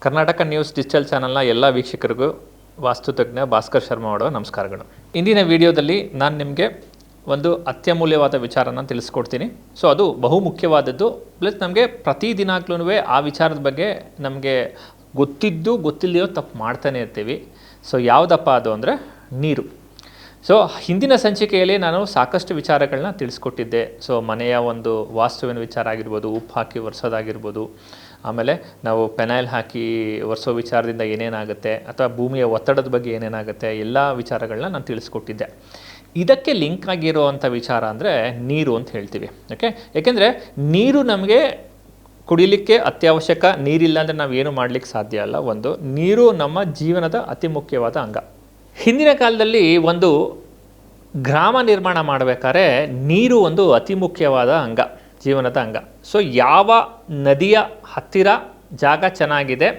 Karnataka news digital ಚಾನಲ್ನ ಎಲ್ಲ ವೀಕ್ಷಕರಿಗೂ ವಾಸ್ತುತಜ್ಞ ಭಾಸ್ಕರ್ ಶರ್ಮಾ ಅವರ ನಮಸ್ಕಾರಗಳು. ಇಂದಿನ ವಿಡಿಯೋದಲ್ಲಿ ನಾನು ನಿಮಗೆ ಒಂದು ಅತ್ಯಮೂಲ್ಯವಾದ ವಿಚಾರನ ತಿಳಿಸ್ಕೊಡ್ತೀನಿ. ಸೊ, ಅದು ಬಹುಮುಖ್ಯವಾದದ್ದು ಪ್ಲಸ್ ನಮಗೆ ಪ್ರತಿದಿನಾಗ್ಲೂ ಆ ವಿಚಾರದ ಬಗ್ಗೆ ನಮಗೆ ಗೊತ್ತಿದ್ದು ಗೊತ್ತಿಲ್ಲದೋ ತಪ್ಪು ಮಾಡ್ತಾನೆ ಇರ್ತೀವಿ. ಸೊ, ಯಾವುದಪ್ಪ ಅದು ಅಂದರೆ ನೀರು. ಸೊ, ಹಿಂದಿನ ಸಂಚಿಕೆಯಲ್ಲಿ ನಾನು ಸಾಕಷ್ಟು ವಿಚಾರಗಳನ್ನ ತಿಳಿಸ್ಕೊಟ್ಟಿದ್ದೆ. ಸೊ, ಮನೆಯ ಒಂದು ವಾಸ್ತುವಿನ ವಿಚಾರ ಆಗಿರ್ಬೋದು, ಉಪ್ಪು ಹಾಕಿ ಒರೆಸೋದಾಗಿರ್ಬೋದು ಆಮೇಲೆ ನಾವು ಪೆನೈಲ್ ಹಾಕಿ ಒರೆಸೋ ವಿಚಾರದಿಂದ ಏನೇನಾಗುತ್ತೆ ಅಥವಾ ಭೂಮಿಯ ಒತ್ತಡದ ಬಗ್ಗೆ ಏನೇನಾಗುತ್ತೆ ಎಲ್ಲ ವಿಚಾರಗಳನ್ನ ನಾನು ತಿಳಿಸ್ಕೊಟ್ಟಿದ್ದೆ. ಇದಕ್ಕೆ ಲಿಂಕ್ ಆಗಿರುವಂಥ ವಿಚಾರ ಅಂದರೆ ನೀರು ಅಂತ ಹೇಳ್ತೀವಿ. ಓಕೆ ಏಕೆಂದರೆ ನೀರು ನಮಗೆ ಕುಡಿಲಿಕ್ಕೆ ಅತ್ಯವಶ್ಯಕ ನೀರಿಲ್ಲ ಅಂದರೆ ನಾವು ಏನು ಮಾಡಲಿಕ್ಕೆ ಸಾಧ್ಯ ಅಲ್ಲ. ಒಂದು, ನೀರು ನಮ್ಮ ಜೀವನದ ಅತಿ ಮುಖ್ಯವಾದ ಅಂಗ. ಹಿಂದಿನ ಕಾಲದಲ್ಲಿ ಒಂದು ಗ್ರಾಮ ನಿರ್ಮಾಣ ಮಾಡಬೇಕಾದ್ರೆ ನೀರು ಒಂದು ಅತಿ ಮುಖ್ಯವಾದ ಅಂಗ. ಜೀವನದ ಅಂಗ. ಸೊ ಯಾವ ನದಿಯ ಹತ್ತಿರ ಜಾಗ ಚೆನ್ನಾಗಿದೆ,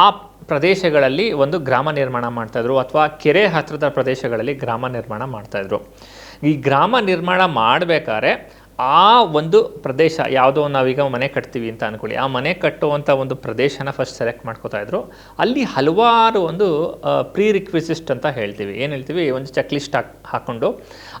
ಆ ಪ್ರದೇಶಗಳಲ್ಲಿ ಒಂದು ಗ್ರಾಮ ನಿರ್ಮಾಣ ಮಾಡ್ತಾಯಿದ್ರು ಅಥವಾ ಕೆರೆ ಹತ್ತಿರದ ಪ್ರದೇಶಗಳಲ್ಲಿ ಗ್ರಾಮ ನಿರ್ಮಾಣ ಮಾಡ್ತಾಯಿದ್ರು ಈ ಗ್ರಾಮ ನಿರ್ಮಾಣ ಮಾಡಬೇಕಾದ್ರೆ ಆ ಒಂದು ಪ್ರದೇಶ, ಯಾವುದೋ ನಾವೀಗ ಮನೆ ಕಟ್ತೀವಿ ಅಂತ ಅಂದ್ಕೊಳ್ಳಿ ಆ ಮನೆ ಕಟ್ಟುವಂಥ ಒಂದು ಪ್ರದೇಶನ ಫಸ್ಟ್ ಸೆಲೆಕ್ಟ್ ಮಾಡ್ಕೋತಾ ಇದ್ರು. ಅಲ್ಲಿ ಹಲವಾರು ಒಂದು ಪ್ರೀ ರಿಕ್ವಿಸಿಸ್ಟ್ ಅಂತ ಹೇಳ್ತೀವಿ. ಏನು ಹೇಳ್ತೀವಿ? ಒಂದು ಚೆಕ್ ಲಿಸ್ಟ್ ಹಾಕ್ ಹಾಕ್ಕೊಂಡು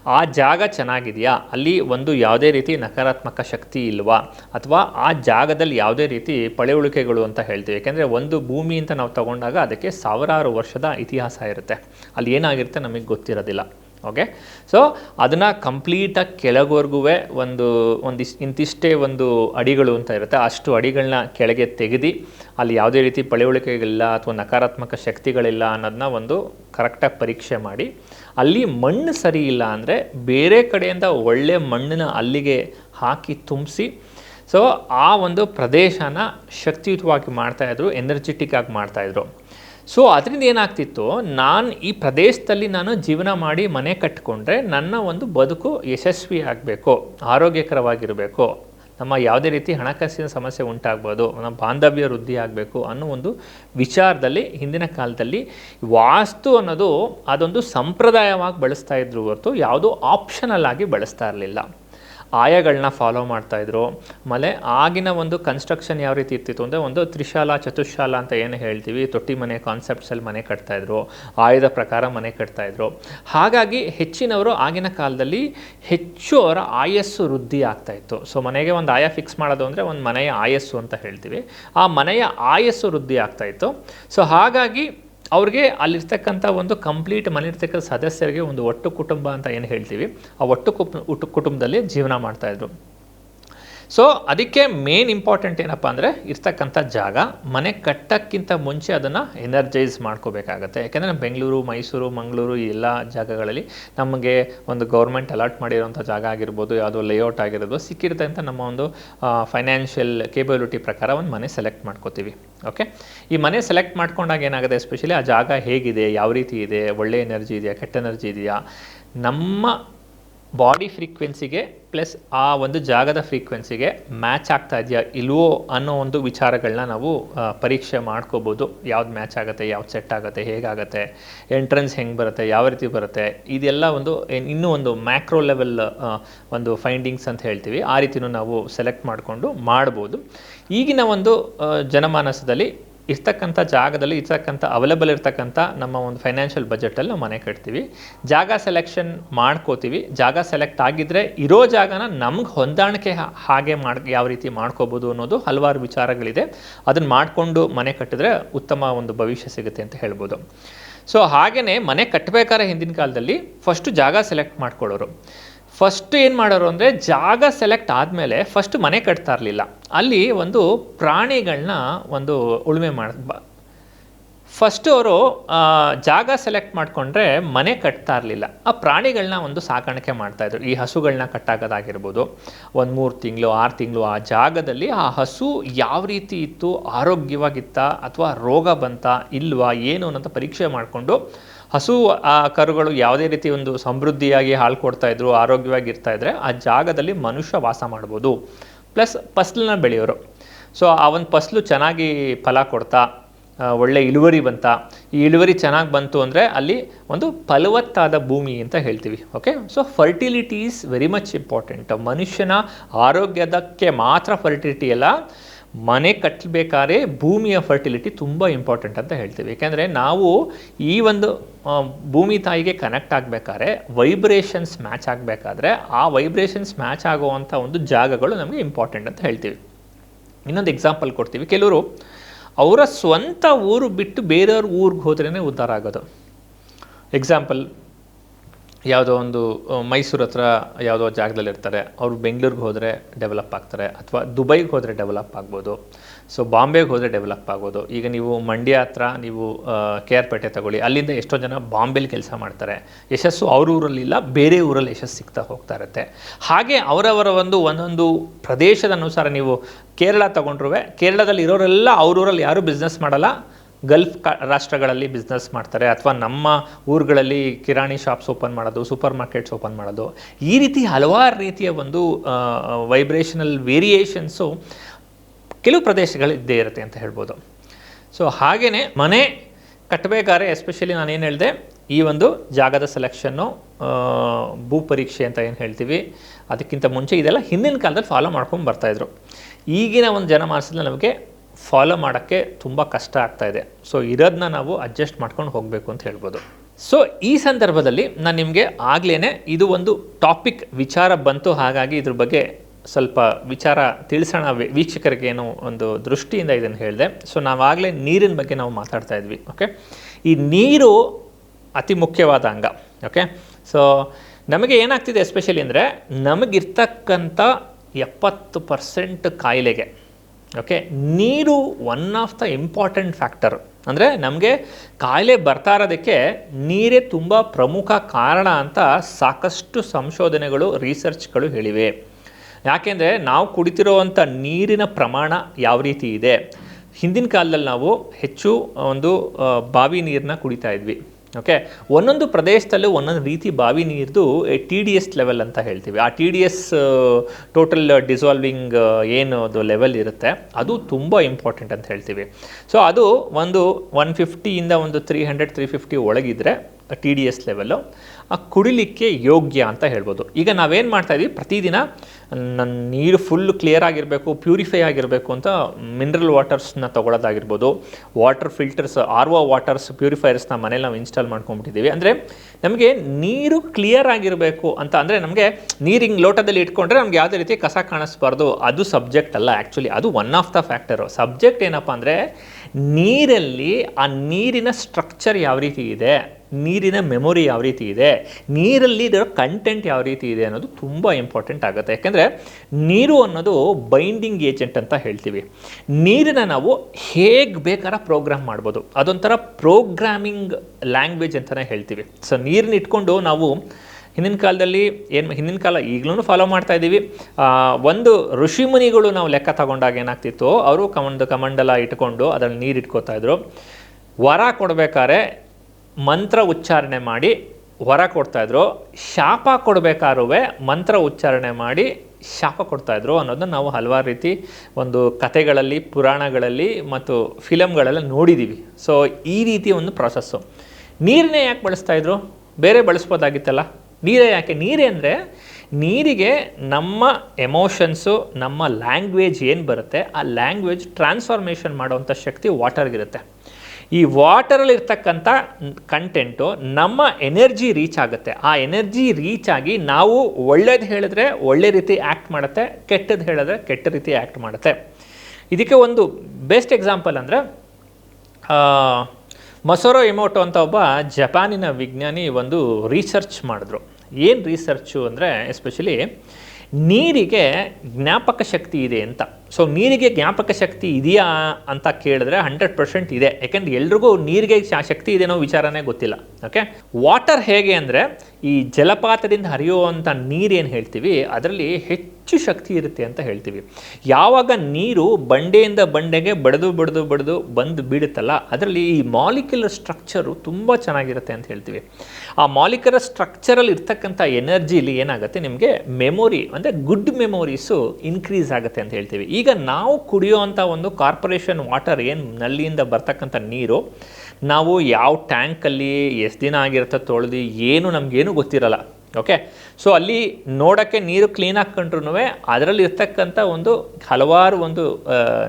ಆ ಜಾಗ ಚೆನ್ನಾಗಿದೆಯಾ? ಅಲ್ಲಿ ಒಂದು ಯಾವುದೇ ರೀತಿ ನಕಾರಾತ್ಮಕ ಶಕ್ತಿ ಇಲ್ವಾ? ಅಥವಾ ಆ ಜಾಗದಲ್ಲಿ ಯಾವುದೇ ರೀತಿ ಪಳೆಯುಳಿಕೆಗಳು ಅಂತ ಹೇಳ್ತೀವಿ. ಯಾಕೆಂದರೆ ಒಂದು ಭೂಮಿ ಅಂತ ನಾವು ತಗೊಂಡಾಗ ಅದಕ್ಕೆ ಸಾವಿರಾರು ವರ್ಷದ ಇತಿಹಾಸ ಇರುತ್ತೆ. ಅಲ್ಲಿ ಏನಾಗಿರುತ್ತೆ ನಮಗೆ ಗೊತ್ತಿರೋದಿಲ್ಲ. ಓಕೆ ಸೊ ಅದನ್ನು ಕಂಪ್ಲೀಟಾಗಿ ಕೆಳಗೋರ್ಗೂ ಒಂದು ಒಂದಿಷ್ಟು ಇಂತಿಷ್ಟೇ ಒಂದು ಅಡಿಗಳು ಅಂತ ಇರುತ್ತೆ. ಅಷ್ಟು ಅಡಿಗಳನ್ನ ಕೆಳಗೆ ತೆಗೆದು ಅಲ್ಲಿ ಯಾವುದೇ ರೀತಿ ಪಳೆಯುಳಿಕೆಗಳಿಲ್ಲ ಅಥವಾ ನಕಾರಾತ್ಮಕ ಶಕ್ತಿಗಳಿಲ್ಲ ಅನ್ನೋದನ್ನ ಒಂದು ಕರೆಕ್ಟಾಗಿ ಪರೀಕ್ಷೆ ಮಾಡಿ ಅಲ್ಲಿ ಮಣ್ಣು ಸರಿ ಇಲ್ಲ ಅಂದರೆ ಬೇರೆ ಕಡೆಯಿಂದ ಒಳ್ಳೆ ಮಣ್ಣನ್ನ ಅಲ್ಲಿಗೆ ಹಾಕಿ ತುಂಬಿಸಿ ಸೊ ಆ ಒಂದು ಪ್ರದೇಶನ ಶಕ್ತಿಯುತವಾಗಿ ಮಾಡ್ತಾಯಿದ್ರು ಎನರ್ಜೆಟಿಕ್ ಆಗಿ ಮಾಡ್ತಾಯಿದ್ರು ಸೊ ಅದರಿಂದ ಏನಾಗ್ತಿತ್ತು, ನಾನು ಈ ಪ್ರದೇಶದಲ್ಲಿ ನಾನು ಜೀವನ ಮಾಡಿ ಮನೆ ಕಟ್ಟಿಕೊಂಡ್ರೆ ನನ್ನ ಒಂದು ಬದುಕು ಯಶಸ್ವಿ ಆಗಬೇಕು ಆರೋಗ್ಯಕರವಾಗಿರಬೇಕು. ನಮ್ಮ ಯಾವುದೇ ರೀತಿ ಹಣಕಾಸಿನ ಸಮಸ್ಯೆ ಉಂಟಾಗ್ಬೋದು, ನಮ್ಮ ಬಾಂಧವ್ಯ ವೃದ್ಧಿ ಆಗಬೇಕು ಅನ್ನೋ ಒಂದು ವಿಚಾರದಲ್ಲಿ ಹಿಂದಿನ ಕಾಲದಲ್ಲಿ ವಾಸ್ತು ಅನ್ನೋದು ಅದೊಂದು ಸಂಪ್ರದಾಯವಾಗಿ ಬಳಸ್ತಾ ಇದ್ರು ಹೊರತು ಯಾವುದೋ ಆಪ್ಷನಲ್ ಆಗಿ ಬಳಸ್ತಾ ಇರಲಿಲ್ಲ. ಆಯಗಳನ್ನ ಫಾಲೋ ಮಾಡ್ತಾಯಿದ್ರು ಮಲೆ ಆಗಿನ ಒಂದು ಕನ್ಸ್ಟ್ರಕ್ಷನ್ ಯಾವ ರೀತಿ ಇರ್ತಿತ್ತು ಅಂದರೆ ಒಂದು ತ್ರಿಶಾಲ ಚತುಶಾಲ ಅಂತ ಏನು ಹೇಳ್ತೀವಿ. ತೊಟ್ಟಿ ಮನೆ ಕಾನ್ಸೆಪ್ಟ್ಸಲ್ಲಿ ಮನೆ ಕಟ್ತಾಯಿದ್ರು ಆಯದ ಪ್ರಕಾರ ಮನೆ ಕಟ್ತಾಯಿದ್ರು ಹಾಗಾಗಿ ಹೆಚ್ಚಿನವರು ಆಗಿನ ಕಾಲದಲ್ಲಿ ಹೆಚ್ಚು ಅವರ ಆಯಸ್ಸು ವೃದ್ಧಿ ಆಗ್ತಾಯಿತ್ತು ಸೊ ಮನೆಗೆ ಒಂದು ಆಯ ಫಿಕ್ಸ್ ಮಾಡೋದು ಅಂದರೆ ಒಂದು ಮನೆಯ ಆಯಸ್ಸು ಅಂತ ಹೇಳ್ತೀವಿ. ಆ ಮನೆಯ ಆಯಸ್ಸು ವೃದ್ಧಿ ಆಗ್ತಾಯಿತ್ತು ಸೊ ಹಾಗಾಗಿ ಅವ್ರಿಗೆ ಅಲ್ಲಿರ್ತಕ್ಕಂಥ ಒಂದು ಕಂಪ್ಲೀಟ್ ಮನೆಯಿರ್ತಕ್ಕಂಥ ಸದಸ್ಯರಿಗೆ ಒಂದು ಒಟ್ಟು ಕುಟುಂಬ ಅಂತ ಏನು ಹೇಳ್ತೀವಿ, ಆ ಒಟ್ಟು ಕುಟು ಕುಟುಂಬದಲ್ಲಿ ಜೀವನ ಮಾಡ್ತಾಯಿದ್ರು ಸೊ ಅದಕ್ಕೆ ಮೇನ್ ಇಂಪಾರ್ಟೆಂಟ್ ಏನಪ್ಪ ಅಂದರೆ ಇರ್ತಕ್ಕಂಥ ಜಾಗ, ಮನೆ ಕಟ್ಟೋಕ್ಕಿಂತ ಮುಂಚೆ ಅದನ್ನು ಎನರ್ಜೈಸ್ ಮಾಡ್ಕೋಬೇಕಾಗತ್ತೆ. ಯಾಕೆಂದರೆ ಬೆಂಗಳೂರು, ಮೈಸೂರು, ಮಂಗಳೂರು ಎಲ್ಲ ಜಾಗಗಳಲ್ಲಿ ನಮಗೆ ಒಂದು ಗೌರ್ಮೆಂಟ್ ಅಲಾಟ್ ಮಾಡಿರೋಂಥ ಜಾಗ ಆಗಿರ್ಬೋದು, ಯಾವುದೋ ಲೇಔಟ್ ಆಗಿರೋದು ಅಂತ ನಮ್ಮ ಒಂದು ಫೈನಾನ್ಷಿಯಲ್ ಕೇಪಬಿಲಿಟಿ ಪ್ರಕಾರ ಒಂದು ಮನೆ ಸೆಲೆಕ್ಟ್ ಮಾಡ್ಕೋತೀವಿ. ಓಕೆ ಈ ಮನೆ ಸೆಲೆಕ್ಟ್ ಮಾಡ್ಕೊಂಡಾಗ ಏನಾಗುತ್ತೆ ಎಸ್ಪೆಷಲಿ ಆ ಜಾಗ ಹೇಗಿದೆ, ಯಾವ ರೀತಿ ಇದೆ, ಒಳ್ಳೆ ಎನರ್ಜಿ ಇದೆಯಾ, ಕೆಟ್ಟ ಎನರ್ಜಿ ಇದೆಯಾ? ನಮ್ಮ ಬಾಡಿ ಫ್ರೀಕ್ವೆನ್ಸಿಗೆ ಪ್ಲಸ್ ಆ ಒಂದು ಜಾಗದ ಫ್ರೀಕ್ವೆನ್ಸಿಗೆ ಮ್ಯಾಚ್ ಆಗ್ತಾ ಇದೆಯಾ, ಇಲ್ವೋ ಅನ್ನೋ ಒಂದು ವಿಚಾರಗಳನ್ನ ನಾವು ಪರೀಕ್ಷೆ ಮಾಡ್ಕೋಬೋದು. ಯಾವ್ದು ಮ್ಯಾಚ್ ಆಗುತ್ತೆ, ಯಾವ್ದು ಸೆಟ್ ಆಗುತ್ತೆ, ಹೇಗಾಗುತ್ತೆ ಎಂಟ್ರೆನ್ಸ್ ಹೆಂಗೆ ಬರುತ್ತೆ, ಯಾವ ರೀತಿ ಬರುತ್ತೆ, ಇದೆಲ್ಲ ಒಂದು ಇನ್ನೂ ಒಂದು ಮ್ಯಾಕ್ರೋ ಲೆವೆಲ್ ಒಂದು ಫೈಂಡಿಂಗ್ಸ್ ಅಂತ ಹೇಳ್ತೀವಿ. ಆ ರೀತಿಯೂ ನಾವು ಸೆಲೆಕ್ಟ್ ಮಾಡಿಕೊಂಡು ಮಾಡ್ಬೋದು. ಈಗಿನ ಒಂದು ಜನಮಾನಸದಲ್ಲಿ ಇರ್ತಕ್ಕಂಥ ಜಾಗದಲ್ಲಿ ಇರ್ತಕ್ಕಂಥ ಅವೈಲೇಬಲ್ ಇರ್ತಕ್ಕಂಥ ನಮ್ಮ ಒಂದು ಫೈನಾನ್ಷಿಯಲ್ ಬಜೆಟಲ್ಲಿ ನಾವು ಮನೆ ಕಟ್ತೀವಿ. ಜಾಗ ಸೆಲೆಕ್ಷನ್ ಮಾಡ್ಕೋತೀವಿ. ಜಾಗ ಸೆಲೆಕ್ಟ್ ಆಗಿದ್ದರೆ ಇರೋ ಜಾಗನ ನಮ್ಗೆ ಹೊಂದಾಣಿಕೆ ಹಾಗೆ ಮಾಡಿ, ಯಾವ ರೀತಿ ಮಾಡ್ಕೋಬೋದು ಅನ್ನೋದು ಹಲವಾರು ವಿಚಾರಗಳಿದೆ. ಅದನ್ನು ಮಾಡಿಕೊಂಡು ಮನೆ ಕಟ್ಟಿದ್ರೆ ಉತ್ತಮ ಒಂದು ಭವಿಷ್ಯ ಸಿಗುತ್ತೆ ಅಂತ ಹೇಳ್ಬೋದು. ಸೊ ಹಾಗೆಯೇ ಮನೆ ಕಟ್ಟಬೇಕಾದ್ರೆ ಹಿಂದಿನ ಕಾಲದಲ್ಲಿ ಫಸ್ಟು ಜಾಗ ಸೆಲೆಕ್ಟ್ ಮಾಡ್ಕೊಳ್ಳೋರು. ಫಸ್ಟ್ ಏನು ಮಾಡೋರು ಅಂದರೆ ಜಾಗ ಸೆಲೆಕ್ಟ್ ಆದಮೇಲೆ ಫಸ್ಟ್ ಮನೆ ಕಟ್ತಾ ಇರಲಿಲ್ಲ. ಅಲ್ಲಿ ಒಂದು ಪ್ರಾಣಿಗಳನ್ನ ಒಂದು ಉಳುಮೆ ಮಾಡ ಫಸ್ಟ್ ಅವರು ಜಾಗ ಸೆಲೆಕ್ಟ್ ಮಾಡಿಕೊಂಡ್ರೆ ಮನೆ ಕಟ್ತಾ ಇರಲಿಲ್ಲ. ಆ ಪ್ರಾಣಿಗಳನ್ನ ಒಂದು ಸಾಕಾಣಿಕೆ ಮಾಡ್ತಾಯಿದ್ರು ಈ ಹಸುಗಳನ್ನ ಕಟ್ಟಾಕೋದಾಗಿರ್ಬೋದು ಒಂದು ಮೂರು ತಿಂಗಳು, ಆರು ತಿಂಗಳು ಆ ಜಾಗದಲ್ಲಿ ಆ ಹಸು ಯಾವ ರೀತಿ ಇತ್ತು, ಆರೋಗ್ಯವಾಗಿತ್ತ ಅಥವಾ ರೋಗ ಬಂತ, ಇಲ್ವಾ, ಏನು ಅನ್ನೋಂಥ ಪರೀಕ್ಷೆ ಮಾಡಿಕೊಂಡು ಹಸು ಆ ಕರುಗಳು ಯಾವುದೇ ರೀತಿ ಒಂದು ಸಮೃದ್ಧಿಯಾಗಿ ಹಾಲು ಕೊಡ್ತಾಯಿದ್ರು ಆರೋಗ್ಯವಾಗಿ ಇರ್ತಾ ಇದ್ರೆ ಆ ಜಾಗದಲ್ಲಿ ಮನುಷ್ಯ ವಾಸ ಮಾಡ್ಬೋದು. ಪ್ಲಸ್ ಫಸ್ಲನ್ನ ಬೆಳೆಯೋರು. ಸೊ ಆ ಒಂದು ಫಸ್ಲು ಚೆನ್ನಾಗಿ ಫಲ ಕೊಡ್ತಾ ಒಳ್ಳೆ ಇಳುವರಿ ಬಂತ. ಈ ಇಳುವರಿ ಚೆನ್ನಾಗಿ ಬಂತು ಅಂದರೆ ಅಲ್ಲಿ ಒಂದು ಫಲವತ್ತಾದ ಭೂಮಿ ಅಂತ ಹೇಳ್ತೀವಿ okay so fertility is very much important ಮನುಷ್ಯನ ಆರೋಗ್ಯದಕ್ಕೆ ಮಾತ್ರ ಫರ್ಟಿಲಿಟಿ ಅಲ್ಲ ಮನೆ ಕಟ್ಟಬೇಕಾದ್ರೆ ಭೂಮಿಯ ಫರ್ಟಿಲಿಟಿ ತುಂಬ ಇಂಪಾರ್ಟೆಂಟ್ ಅಂತ ಹೇಳ್ತೀವಿ. ಯಾಕೆಂದರೆ ನಾವು ಈ ಒಂದು ಭೂಮಿ ತಾಯಿಗೆ ಕನೆಕ್ಟ್ ಆಗಬೇಕಾದ್ರೆ ವೈಬ್ರೇಷನ್ಸ್ ಮ್ಯಾಚ್ ಆಗಬೇಕಾದ್ರೆ ಆ ವೈಬ್ರೇಷನ್ಸ್ ಮ್ಯಾಚ್ ಆಗುವಂಥ ಒಂದು ಜಾಗಗಳು ನಮಗೆ ಇಂಪಾರ್ಟೆಂಟ್ ಅಂತ ಹೇಳ್ತೀವಿ. ಇನ್ನೊಂದು ಎಕ್ಸಾಂಪಲ್ ಕೊಡ್ತೀವಿ. ಕೆಲವರು ಅವರ ಸ್ವಂತ ಊರು ಬಿಟ್ಟು ಬೇರೆಯವ್ರ ಊರಿಗೆ ಹೋದ್ರೇ ಉದ್ಧಾರ ಆಗೋದು. ಎಕ್ಸಾಂಪಲ್ ಯಾವುದೋ ಒಂದು ಮೈಸೂರು ಹತ್ರ ಯಾವುದೋ ಜಾಗದಲ್ಲಿ ಇರ್ತಾರೆ ಅವರು ಬೆಂಗಳೂರಿಗೆ ಹೋದರೆ ಡೆವಲಪ್ ಆಗ್ತಾರೆ. ಅಥವಾ ದುಬೈಗೆ ಹೋದರೆ ಡೆವಲಪ್ ಆಗ್ಬೋದು. ಸೊ, ಬಾಂಬೆಗೆ ಹೋದರೆ ಡೆವಲಪ್ ಆಗ್ಬೋದು. ಈಗ ನೀವು ಮಂಡ್ಯ ಹತ್ರ ನೀವು ಕೆ ಆರ್ ಪೇಟೆ ತಗೊಳ್ಳಿ. ಅಲ್ಲಿಂದ ಎಷ್ಟೋ ಜನ ಬಾಂಬೆಲಿ ಕೆಲಸ ಮಾಡ್ತಾರೆ. ಯಶಸ್ಸು ಅವ್ರ ಊರಲ್ಲಿಲ್ಲ, ಬೇರೆ ಊರಲ್ಲಿ ಯಶಸ್ಸು ಸಿಗ್ತಾ ಹೋಗ್ತಾ ಇರುತ್ತೆ. ಹಾಗೆ ಅವರವರ ಒಂದು, ಒಂದೊಂದು ಪ್ರದೇಶದ ಅನುಸಾರ ನೀವು ಕೇರಳ ತಗೊಂಡ್ರೂ ಕೇರಳದಲ್ಲಿ ಇರೋರೆಲ್ಲ ಅವ್ರೂರಲ್ಲಿ ಯಾರೂ ಬಿಸ್ನೆಸ್ ಮಾಡಲ್ಲ. ಗಲ್ಫ್ ರಾಷ್ಟ್ರಗಳಲ್ಲಿ ಬಿಸ್ನೆಸ್ ಮಾಡ್ತಾರೆ ಅಥವಾ ನಮ್ಮ ಊರುಗಳಲ್ಲಿ ಕಿರಾಣಿ ಶಾಪ್ಸ್ ಓಪನ್ ಮಾಡೋದು ಸೂಪರ್ ಮಾರ್ಕೆಟ್ಸ್ ಓಪನ್ ಮಾಡೋದು, ಈ ರೀತಿ ಹಲವಾರು ರೀತಿಯ ಒಂದು ವೈಬ್ರೇಷನಲ್ ವೇರಿಯೇಷನ್ಸು ಕೆಲವು ಪ್ರದೇಶಗಳಿದ್ದೇ ಇರುತ್ತೆ ಅಂತ ಹೇಳ್ಬೋದು. ಸೊ ಹಾಗೆಯೇ ಮನೆ ಕಟ್ಟಬೇಕಾದ್ರೆ ಎಸ್ಪೆಷಲಿ ನಾನು ಏನು ಹೇಳಿದೆ, ಈ ಒಂದು ಜಾಗದ ಸೆಲೆಕ್ಷನ್ನು ಭೂ ಪರೀಕ್ಷೆ ಅಂತ ಏನು ಹೇಳ್ತೀವಿ, ಅದಕ್ಕಿಂತ ಮುಂಚೆ ಇದೆಲ್ಲ ಹಿಂದಿನ ಕಾಲದಲ್ಲಿ ಫಾಲೋ ಮಾಡ್ಕೊಂಡು ಬರ್ತಾಯಿದ್ರು ಈಗಿನ ಒಂದು ಜನಮಾನಸದಲ್ಲಿ ನಮಗೆ ಫಾಲೋ ಮಾಡೋಕ್ಕೆ ತುಂಬ ಕಷ್ಟ ಆಗ್ತಾ ಇದೆ. ಸೊ ಇರೋದನ್ನ ನಾವು ಅಡ್ಜಸ್ಟ್ ಮಾಡ್ಕೊಂಡು ಹೋಗಬೇಕು ಅಂತ ಹೇಳ್ಬೋದು. ಸೊ ಈ ಸಂದರ್ಭದಲ್ಲಿ ನಾನು ನಿಮಗೆ ಆಗ್ಲೇ ಇದು ಒಂದು ಟಾಪಿಕ್ ವಿಚಾರ ಬಂತು ಹಾಗಾಗಿ ಇದ್ರ ಬಗ್ಗೆ ಸ್ವಲ್ಪ ವಿಚಾರ ತಿಳಿಸೋಣ. ವೀಕ್ಷಕರಿಗೆ ಏನೋ ಒಂದು ದೃಷ್ಟಿಯಿಂದ ಇದನ್ನು ಹೇಳಿದೆ. ಸೊ ನಾವಾಗಲೇ ನೀರಿನ ಬಗ್ಗೆ ನಾವು ಮಾತಾಡ್ತಾ ಇದ್ವಿ ಓಕೆ ಈ ನೀರು ಅತಿ ಮುಖ್ಯವಾದ ಅಂಗ ಓಕೆ ಸೊ ನಮಗೆ ಏನಾಗ್ತಿದೆ ಎಸ್ಪೆಷಲಿ ಅಂದರೆ ನಮಗಿರ್ತಕ್ಕಂಥ ಎಪ್ಪತ್ತು ಪರ್ಸೆಂಟ್ ಕಾಯಿಲೆಗೆ ಓಕೆ ನೀರು one of the important factor ಅಂದರೆ ನಮಗೆ ಕಾಯಿಲೆ ಬರ್ತಾ ಇರೋದಕ್ಕೆ ನೀರೇ ತುಂಬ ಪ್ರಮುಖ ಕಾರಣ ಅಂತ ಸಾಕಷ್ಟು ಸಂಶೋಧನೆಗಳು ರಿಸರ್ಚ್ಗಳು ಹೇಳಿವೆ. ಯಾಕೆಂದರೆ ನಾವು ಕುಡಿತಿರುವಂಥ ನೀರಿನ ಪ್ರಮಾಣ ಯಾವ ರೀತಿ ಇದೆ? ಹಿಂದಿನ ಕಾಲದಲ್ಲಿ ನಾವು ಹೆಚ್ಚು ಒಂದು ಬಾವಿ ನೀರನ್ನ ಕುಡಿತಾ ಇದ್ವಿ. ಓಕೆ ಒಂದೊಂದು ಪ್ರದೇಶದಲ್ಲೂ ಒಂದೊಂದು ರೀತಿ ಬಾವಿ ನೀರ್ದು ಟಿ ಡಿ ಎಸ್ ಲೆವೆಲ್ ಅಂತ ಹೇಳ್ತೀವಿ. ಆ T D S total dissolving ಏನು ಅದು ಲೆವೆಲ್ ಇರುತ್ತೆ, ಅದು ತುಂಬ ಇಂಪಾರ್ಟೆಂಟ್ ಅಂತ ಹೇಳ್ತೀವಿ. ಸೊ ಅದು ಒಂದು ಒನ್ ಫಿಫ್ಟಿಯಿಂದ ಒಂದು ತ್ರೀ ಹಂಡ್ರೆಡ್ ತ್ರೀ ಫಿಫ್ಟಿ ಒಳಗಿದ್ರೆ ಟಿ ಡಿ ಎಸ್ ಲೆವೆಲ್ಲು ಕುಡಿಲಿಕ್ಕೆ ಯೋಗ್ಯ ಅಂತ ಹೇಳ್ಬೋದು. ಈಗ ನಾವೇನು ಮಾಡ್ತಾ ಇದೀವಿ? ಪ್ರತಿದಿನ ನನ್ನ ನೀರು ಫುಲ್ ಕ್ಲಿಯರ್ ಆಗಿರಬೇಕು ಪ್ಯೂರಿಫೈ ಆಗಿರಬೇಕು ಅಂತ ಮಿನರಲ್ ವಾಟರ್ಸ್ನ ತೊಗೊಳೋದಾಗಿರ್ಬೋದು. Water filters R O waters ಪ್ಯೂರಿಫೈಯರ್ಸ್ನ ಮನೇಲಿ ನಾವು ಇನ್ಸ್ಟಾಲ್ ಮಾಡ್ಕೊಂಡ್ಬಿಟ್ಟಿದ್ದೀವಿ ಅಂದರೆ ನಮಗೆ ನೀರು ಕ್ಲಿಯರ್ ಆಗಿರಬೇಕು ಅಂತ, ಅಂದರೆ ನಮಗೆ ನೀರು ಲೋಟದಲ್ಲಿ ಇಟ್ಕೊಂಡ್ರೆ ನಮ್ಗೆ ಯಾವುದೇ ರೀತಿ ಕಸ ಕಾಣಿಸ್ಬಾರ್ದು. ಅದು ಸಬ್ಜೆಕ್ಟ್ ಅಲ್ಲ ಆ್ಯಕ್ಚುಲಿ ಅದು one of the factor subject ಏನಪ್ಪ ಅಂದರೆ ನೀರಲ್ಲಿ ಆ ನೀರಿನ ಸ್ಟ್ರಕ್ಚರ್ ಯಾವ ರೀತಿ ಇದೆ? ನೀರಿನ ಮೆಮೊರಿ ಯಾವ ರೀತಿ ಇದೆ? ನೀರಲ್ಲಿ ಇರೋ ಕಂಟೆಂಟ್ ಯಾವ ರೀತಿ ಇದೆ ಅನ್ನೋದು ತುಂಬ ಇಂಪಾರ್ಟೆಂಟ್ ಆಗುತ್ತೆ. ಯಾಕೆಂದರೆ ನೀರು ಅನ್ನೋದು ಬೈಂಡಿಂಗ್ ಏಜೆಂಟ್ ಅಂತ ಹೇಳ್ತೀವಿ. ನೀರಿನ ನಾವು ಹೇಗೆ ಬೇಕಾರ ಪ್ರೋಗ್ರಾಮ್ ಮಾಡ್ಬೋದು. ಅದೊಂಥರ ಪ್ರೋಗ್ರಾಮಿಂಗ್ ಲ್ಯಾಂಗ್ವೇಜ್ ಅಂತಲೇ ಹೇಳ್ತೀವಿ. ಸೊ ನೀರನ್ನ ಇಟ್ಕೊಂಡು ನಾವು ಹಿಂದಿನ ಕಾಲದಲ್ಲಿ ಏನು ಹಿಂದಿನ ಕಾಲ ಈಗಲೂ ಫಾಲೋ ಮಾಡ್ತಾ ಇದ್ದೀವಿ. ಒಂದು ಋಷಿಮುನಿಗಳು ನಾವು ಲೆಕ್ಕ ತಗೊಂಡಾಗ ಏನಾಗ್ತಿತ್ತು? ಅವರು ಕಮಂಡ್, ಕಮಂಡಲ ಇಟ್ಕೊಂಡು ಅದರಲ್ಲಿ ನೀರು ಇಟ್ಕೋತಾ ಇದ್ರು. ವರ ಕೊಡಬೇಕಾದ್ರೆ ಮಂತ್ರ ಉಚ್ಚಾರಣೆ ಮಾಡಿ ವರ ಕೊಡ್ತಾಯಿದ್ರು ಶಾಪ ಕೊಡಬೇಕಾದ್ರೂ ಮಂತ್ರ ಉಚ್ಚಾರಣೆ ಮಾಡಿ ಶಾಪ ಕೊಡ್ತಾಯಿದ್ರು ಅನ್ನೋದನ್ನ ನಾವು ಹಲವಾರು ರೀತಿ ಒಂದು ಕತೆಗಳಲ್ಲಿ ಪುರಾಣಗಳಲ್ಲಿ ಮತ್ತು ಫಿಲಮ್ಗಳೆಲ್ಲ ನೋಡಿದ್ದೀವಿ ಸೊ ಈ ರೀತಿ ಒಂದು ಪ್ರಾಸೆಸ್ಸು ನೀರನ್ನೇ ಯಾಕೆ ಬಳಸ್ತಾಯಿದ್ರು ಬೇರೆ ಬಳಸ್ಬೋದಾಗಿತ್ತಲ್ಲ? ನೀರೇ ಯಾಕೆ? ನೀರೇ ಅಂದರೆ ನೀರಿಗೆ ನಮ್ಮ ಎಮೋಷನ್ಸು ನಮ್ಮ ಲ್ಯಾಂಗ್ವೇಜ್ ಏನು ಬರುತ್ತೆ? ಆ ಲ್ಯಾಂಗ್ವೇಜ್ ಟ್ರಾನ್ಸ್ಫಾರ್ಮೇಷನ್ ಮಾಡುವಂಥ ಶಕ್ತಿ ವಾಟರ್ಗಿರುತ್ತೆ ಈ ವಾಟರಲ್ಲಿ ಇರ್ತಕ್ಕಂಥ ಕಂಟೆಂಟು ನಮ್ಮ ಎನರ್ಜಿ ರೀಚ್ ಆಗುತ್ತೆ. ಆ ಎನರ್ಜಿ ರೀಚ್ ಆಗಿ ನಾವು ಒಳ್ಳೇದು ಹೇಳಿದ್ರೆ ಒಳ್ಳೆ ರೀತಿ ಆ್ಯಕ್ಟ್ ಮಾಡುತ್ತೆ ಕೆಟ್ಟದ್ದು ಹೇಳಿದ್ರೆ ಕೆಟ್ಟ ರೀತಿ ಆ್ಯಕ್ಟ್ ಮಾಡುತ್ತೆ. ಇದಕ್ಕೆ ಒಂದು ಬೆಸ್ಟ್ ಎಕ್ಸಾಂಪಲ್ ಅಂದರೆ ಮಸೋರೋ ಇಮೋಟೋ ಅಂತ ಒಬ್ಬ ಜಪಾನಿನ ವಿಜ್ಞಾನಿ ಒಂದು ರಿಸರ್ಚ್ ಮಾಡಿದ್ರು. ಏನು ರಿಸರ್ಚು ಅಂದರೆ ಎಸ್ಪೆಷಲಿ ನೀರಿಗೆ ಜ್ಞಾಪಕ ಶಕ್ತಿ ಇದೆ ಅಂತ. ಸೊ ನೀರಿಗೆ ಜ್ಞಾಪಕ ಶಕ್ತಿ ಇದೆಯಾ ಅಂತ ಕೇಳಿದ್ರೆ ಹಂಡ್ರೆಡ್ ಪರ್ಸೆಂಟ್ ಇದೆ. ಯಾಕೆಂದ್ರೆ ಎಲ್ರಿಗೂ ನೀರಿಗೆ ಶಕ್ತಿ ಇದೆ ಅನ್ನೋ ವಿಚಾರನೇ ಗೊತ್ತಿಲ್ಲ. ಓಕೆ ವಾಟರ್ ಹೇಗೆ ಅಂದರೆ ಈ ಜಲಪಾತದಿಂದ ಹರಿಯುವಂಥ ನೀರೇನು ಹೇಳ್ತೀವಿ? ಅದರಲ್ಲಿ ಹೆಚ್ಚು ಶಕ್ತಿ ಇರುತ್ತೆ ಅಂತ ಹೇಳ್ತೀವಿ. ಯಾವಾಗ ನೀರು ಬಂಡೆಯಿಂದ ಬಂಡೆಗೆ ಬಡಿದು ಬಡಿದು ಬಡಿದು ಬಂದು ಬೀಳುತ್ತಲ್ಲ, ಅದರಲ್ಲಿ ಈ ಮಾಲಿಕ್ಯುಲರ್ ಸ್ಟ್ರಕ್ಚರು ತುಂಬ ಚೆನ್ನಾಗಿರುತ್ತೆ ಅಂತ ಹೇಳ್ತೀವಿ. ಆ ಮಾಲಿಕ್ಯುಲರ್ ಸ್ಟ್ರಕ್ಚರಲ್ಲಿ ಇರ್ತಕ್ಕಂಥ ಎನರ್ಜಿಲಿ ಏನಾಗುತ್ತೆ? ನಿಮಗೆ ಮೆಮೊರಿ ಅಂದರೆ ಗುಡ್ ಮೆಮೊರೀಸು ಇನ್ಕ್ರೀಸ್ ಆಗುತ್ತೆ ಅಂತ ಹೇಳ್ತೀವಿ. ಈಗ ನಾವು ಕುಡಿಯೋವಂಥ ಒಂದು ಕಾರ್ಪೊರೇಷನ್ ವಾಟರ್ ಏನು ನಲ್ಲಿಯಿಂದ ಬರ್ತಕ್ಕಂಥ ನೀರು, ನಾವು ಯಾವ ಟ್ಯಾಂಕಲ್ಲಿ ಎಷ್ಟು ದಿನ ಆಗಿರುತ್ತೆ ತೊಳೆದು, ಏನು ನಮಗೇನು ಗೊತ್ತಿರಲ್ಲ ಓಕೆ ಸೊ ಅಲ್ಲಿ ನೋಡೋಕ್ಕೆ ನೀರು ಕ್ಲೀನ್ ಹಾಕ್ಕೊಂಡ್ರು ಅದರಲ್ಲಿ ಇರ್ತಕ್ಕಂಥ ಒಂದು ಹಲವಾರು ಒಂದು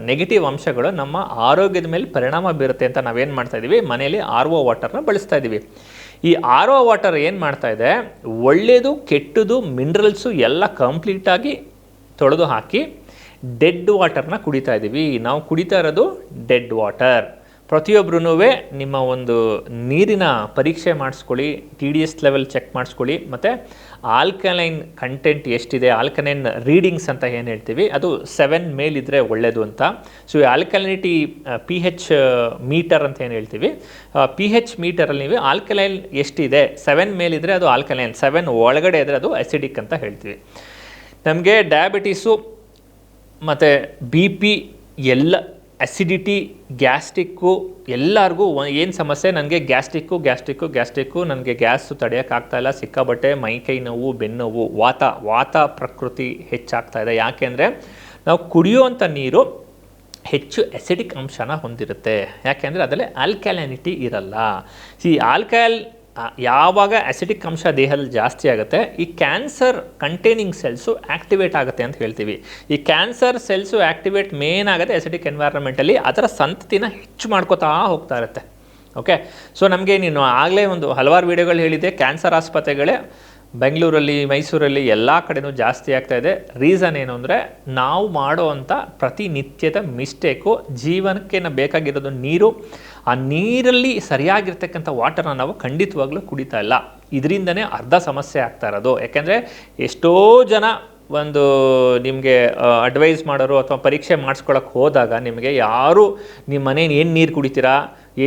ನೆಗೆಟಿವ್ ಅಂಶಗಳು ನಮ್ಮ ಆರೋಗ್ಯದ ಮೇಲೆ ಪರಿಣಾಮ ಬೀರುತ್ತೆ ಅಂತ ನಾವೇನು ಮಾಡ್ತಾ ಇದ್ದೀವಿ ಮನೆಯಲ್ಲಿ ಆರ್ ಒ ವಾಟರ್ನ ಬಳಸ್ತಾ ಇದ್ದೀವಿ ಈ ಆರ್ ಒ ವಾಟರ್ ಏನು ಮಾಡ್ತಾ ಇದೆ? ಒಳ್ಳೆಯದು ಕೆಟ್ಟದು, ಮಿನರಲ್ಸು ಎಲ್ಲ ಕಂಪ್ಲೀಟಾಗಿ ತೊಳೆದು ಹಾಕಿ ಡೆಡ್ ವಾಟರ್ನ ಕುಡಿತಾ ಇದ್ದೀವಿ. ನಾವು ಕುಡಿತಾ ಇರೋದು ಡೆಡ್ ವಾಟರ್ ಪ್ರತಿಯೊಬ್ಬರೂ ನಿಮ್ಮ ಒಂದು ನೀರಿನ ಪರೀಕ್ಷೆ ಮಾಡಿಸ್ಕೊಳ್ಳಿ T D S level check ಮಾಡಿಸ್ಕೊಳ್ಳಿ. ಮತ್ತು ಆಲ್ಕಲೈನ್ ಕಂಟೆಂಟ್ ಎಷ್ಟಿದೆ ಆಲ್ಕಲೈನ್ ರೀಡಿಂಗ್ಸ್ ಅಂತ ಏನು ಹೇಳ್ತೀವಿ, ಅದು ಸೆವೆನ್ ಮೇಲಿದ್ದರೆ ಒಳ್ಳೆಯದು ಅಂತ. ಸೊ ಈ ಆಲ್ಕಲೈನಿಟಿ ಪಿ ಹೆಚ್ ಮೀಟರ್ ಅಂತ ಏನು ಹೇಳ್ತೀವಿ ಪಿ ಹೆಚ್ ಮೀಟರಲ್ಲಿ ನೀವು ಆಲ್ಕಲೈನ್ ಎಷ್ಟಿದೆ ಸೆವೆನ್ ಮೇಲಿದ್ದರೆ ಅದು ಆಲ್ಕಲೈನ್ ಸೆವೆನ್ ಒಳಗಡೆ ಇದ್ದರೆ ಅದು ಅಸಿಡಿಕ್ ಅಂತ ಹೇಳ್ತೀವಿ. ನಮಗೆ ಡಯಾಬಿಟೀಸು ಮತ್ತು ಬಿ ಪಿ ಎಲ್ಲ ಅಸಿಡಿಟಿ ಗ್ಯಾಸ್ಟಿಕ್ಕು ಎಲ್ಲರಿಗೂ ಏನು ಸಮಸ್ಯೆ? ನನಗೆ ಗ್ಯಾಸ್ಟಿಕ್ಕು ಗ್ಯಾಸ್ಟಿಕ್ಕು ಗ್ಯಾಸ್ಟಿಕ್ಕು ನನಗೆ ಗ್ಯಾಸು ತಡೆಯೋಕ್ಕಾಗ್ತಾಯಿಲ್ಲ ಸಿಕ್ಕಾಬಟ್ಟೆ ಮೈಕೈ ನೋವು ಬೆನ್ನೋವು ವಾತ ವಾತ ಪ್ರಕೃತಿ ಹೆಚ್ಚಾಗ್ತಾ ಇದೆ. ಯಾಕೆಂದರೆ ನಾವು ಕುಡಿಯುವಂಥ ನೀರು ಹೆಚ್ಚು ಎಸಿಡಿಕ್ ಅಂಶನ ಹೊಂದಿರುತ್ತೆ. ಯಾಕೆಂದರೆ ಅದರಲ್ಲಿ ಆಲ್ಕ್ಯಾಲಿನಿಟಿ ಇರಲ್ಲ. ಈ ಆಲ್ಕಲ್ ಯಾವಾಗ ಆ್ಯಸಿಡಿಕ್ ಅಂಶ ದೇಹದಲ್ಲಿ ಜಾಸ್ತಿ ಆಗುತ್ತೆ, ಈ ಕ್ಯಾನ್ಸರ್ ಕಂಟೈನಿಂಗ್ ಸೆಲ್ಸು ಆ್ಯಕ್ಟಿವೇಟ್ ಆಗುತ್ತೆ ಅಂತ ಹೇಳ್ತೀವಿ. ಈ ಕ್ಯಾನ್ಸರ್ ಸೆಲ್ಸು ಆ್ಯಕ್ಟಿವೇಟ್ ಮೇನ್ ಆಗುತ್ತೆ ಅಸಿಡಿಕ್ ಎನ್ವೈರನ್ಮೆಂಟಲ್ಲಿ ಅದರ ಸಂತತಿನ ಹೆಚ್ಚು ಮಾಡ್ಕೋತಾ ಹೋಗ್ತಾ ಇರುತ್ತೆ. ಓಕೆ ಸೊ ನಮಗೆ ನೀನು ಆಗಲೇ ಒಂದು ಹಲವಾರು ವಿಡಿಯೋಗಳು ಹೇಳಿದ್ದೆ ಕ್ಯಾನ್ಸರ್ ಆಸ್ಪತ್ರೆಗಳೇ ಬೆಂಗಳೂರಲ್ಲಿ, ಮೈಸೂರಲ್ಲಿ ಎಲ್ಲ ಕಡೆನೂ ಜಾಸ್ತಿ ಆಗ್ತಾ ಇದೆ. ರೀಸನ್ ಏನು ಅಂದರೆ, ನಾವು ಮಾಡುವಂಥ ಪ್ರತಿನಿತ್ಯದ ಮಿಸ್ಟೇಕು ಜೀವನಕ್ಕೆ ಬೇಕಾಗಿರೋದು ನೀರು ಆ ನೀರಲ್ಲಿ ಸರಿಯಾಗಿರ್ತಕ್ಕಂಥ ವಾಟರ್ನ ನಾವು ಖಂಡಿತವಾಗ್ಲೂ ಕುಡಿತಾ ಇಲ್ಲ. ಇದರಿಂದನೇ ಅರ್ಧ ಸಮಸ್ಯೆ ಆಗ್ತಾ ಇರೋದು. ಯಾಕೆಂದರೆ ಎಷ್ಟೋ ಜನ ಒಂದು ನಿಮಗೆ ಅಡ್ವೈಸ್ ಮಾಡೋರು ಅಥವಾ ಪರೀಕ್ಷೆ ಮಾಡಿಸ್ಕೊಳಕ್ಕೆ ಹೋದಾಗ ನಿಮಗೆ ಯಾರು ನಿಮ್ಮ ಮನೇಲಿ ಏನು ನೀರು ಕುಡಿತೀರಾ,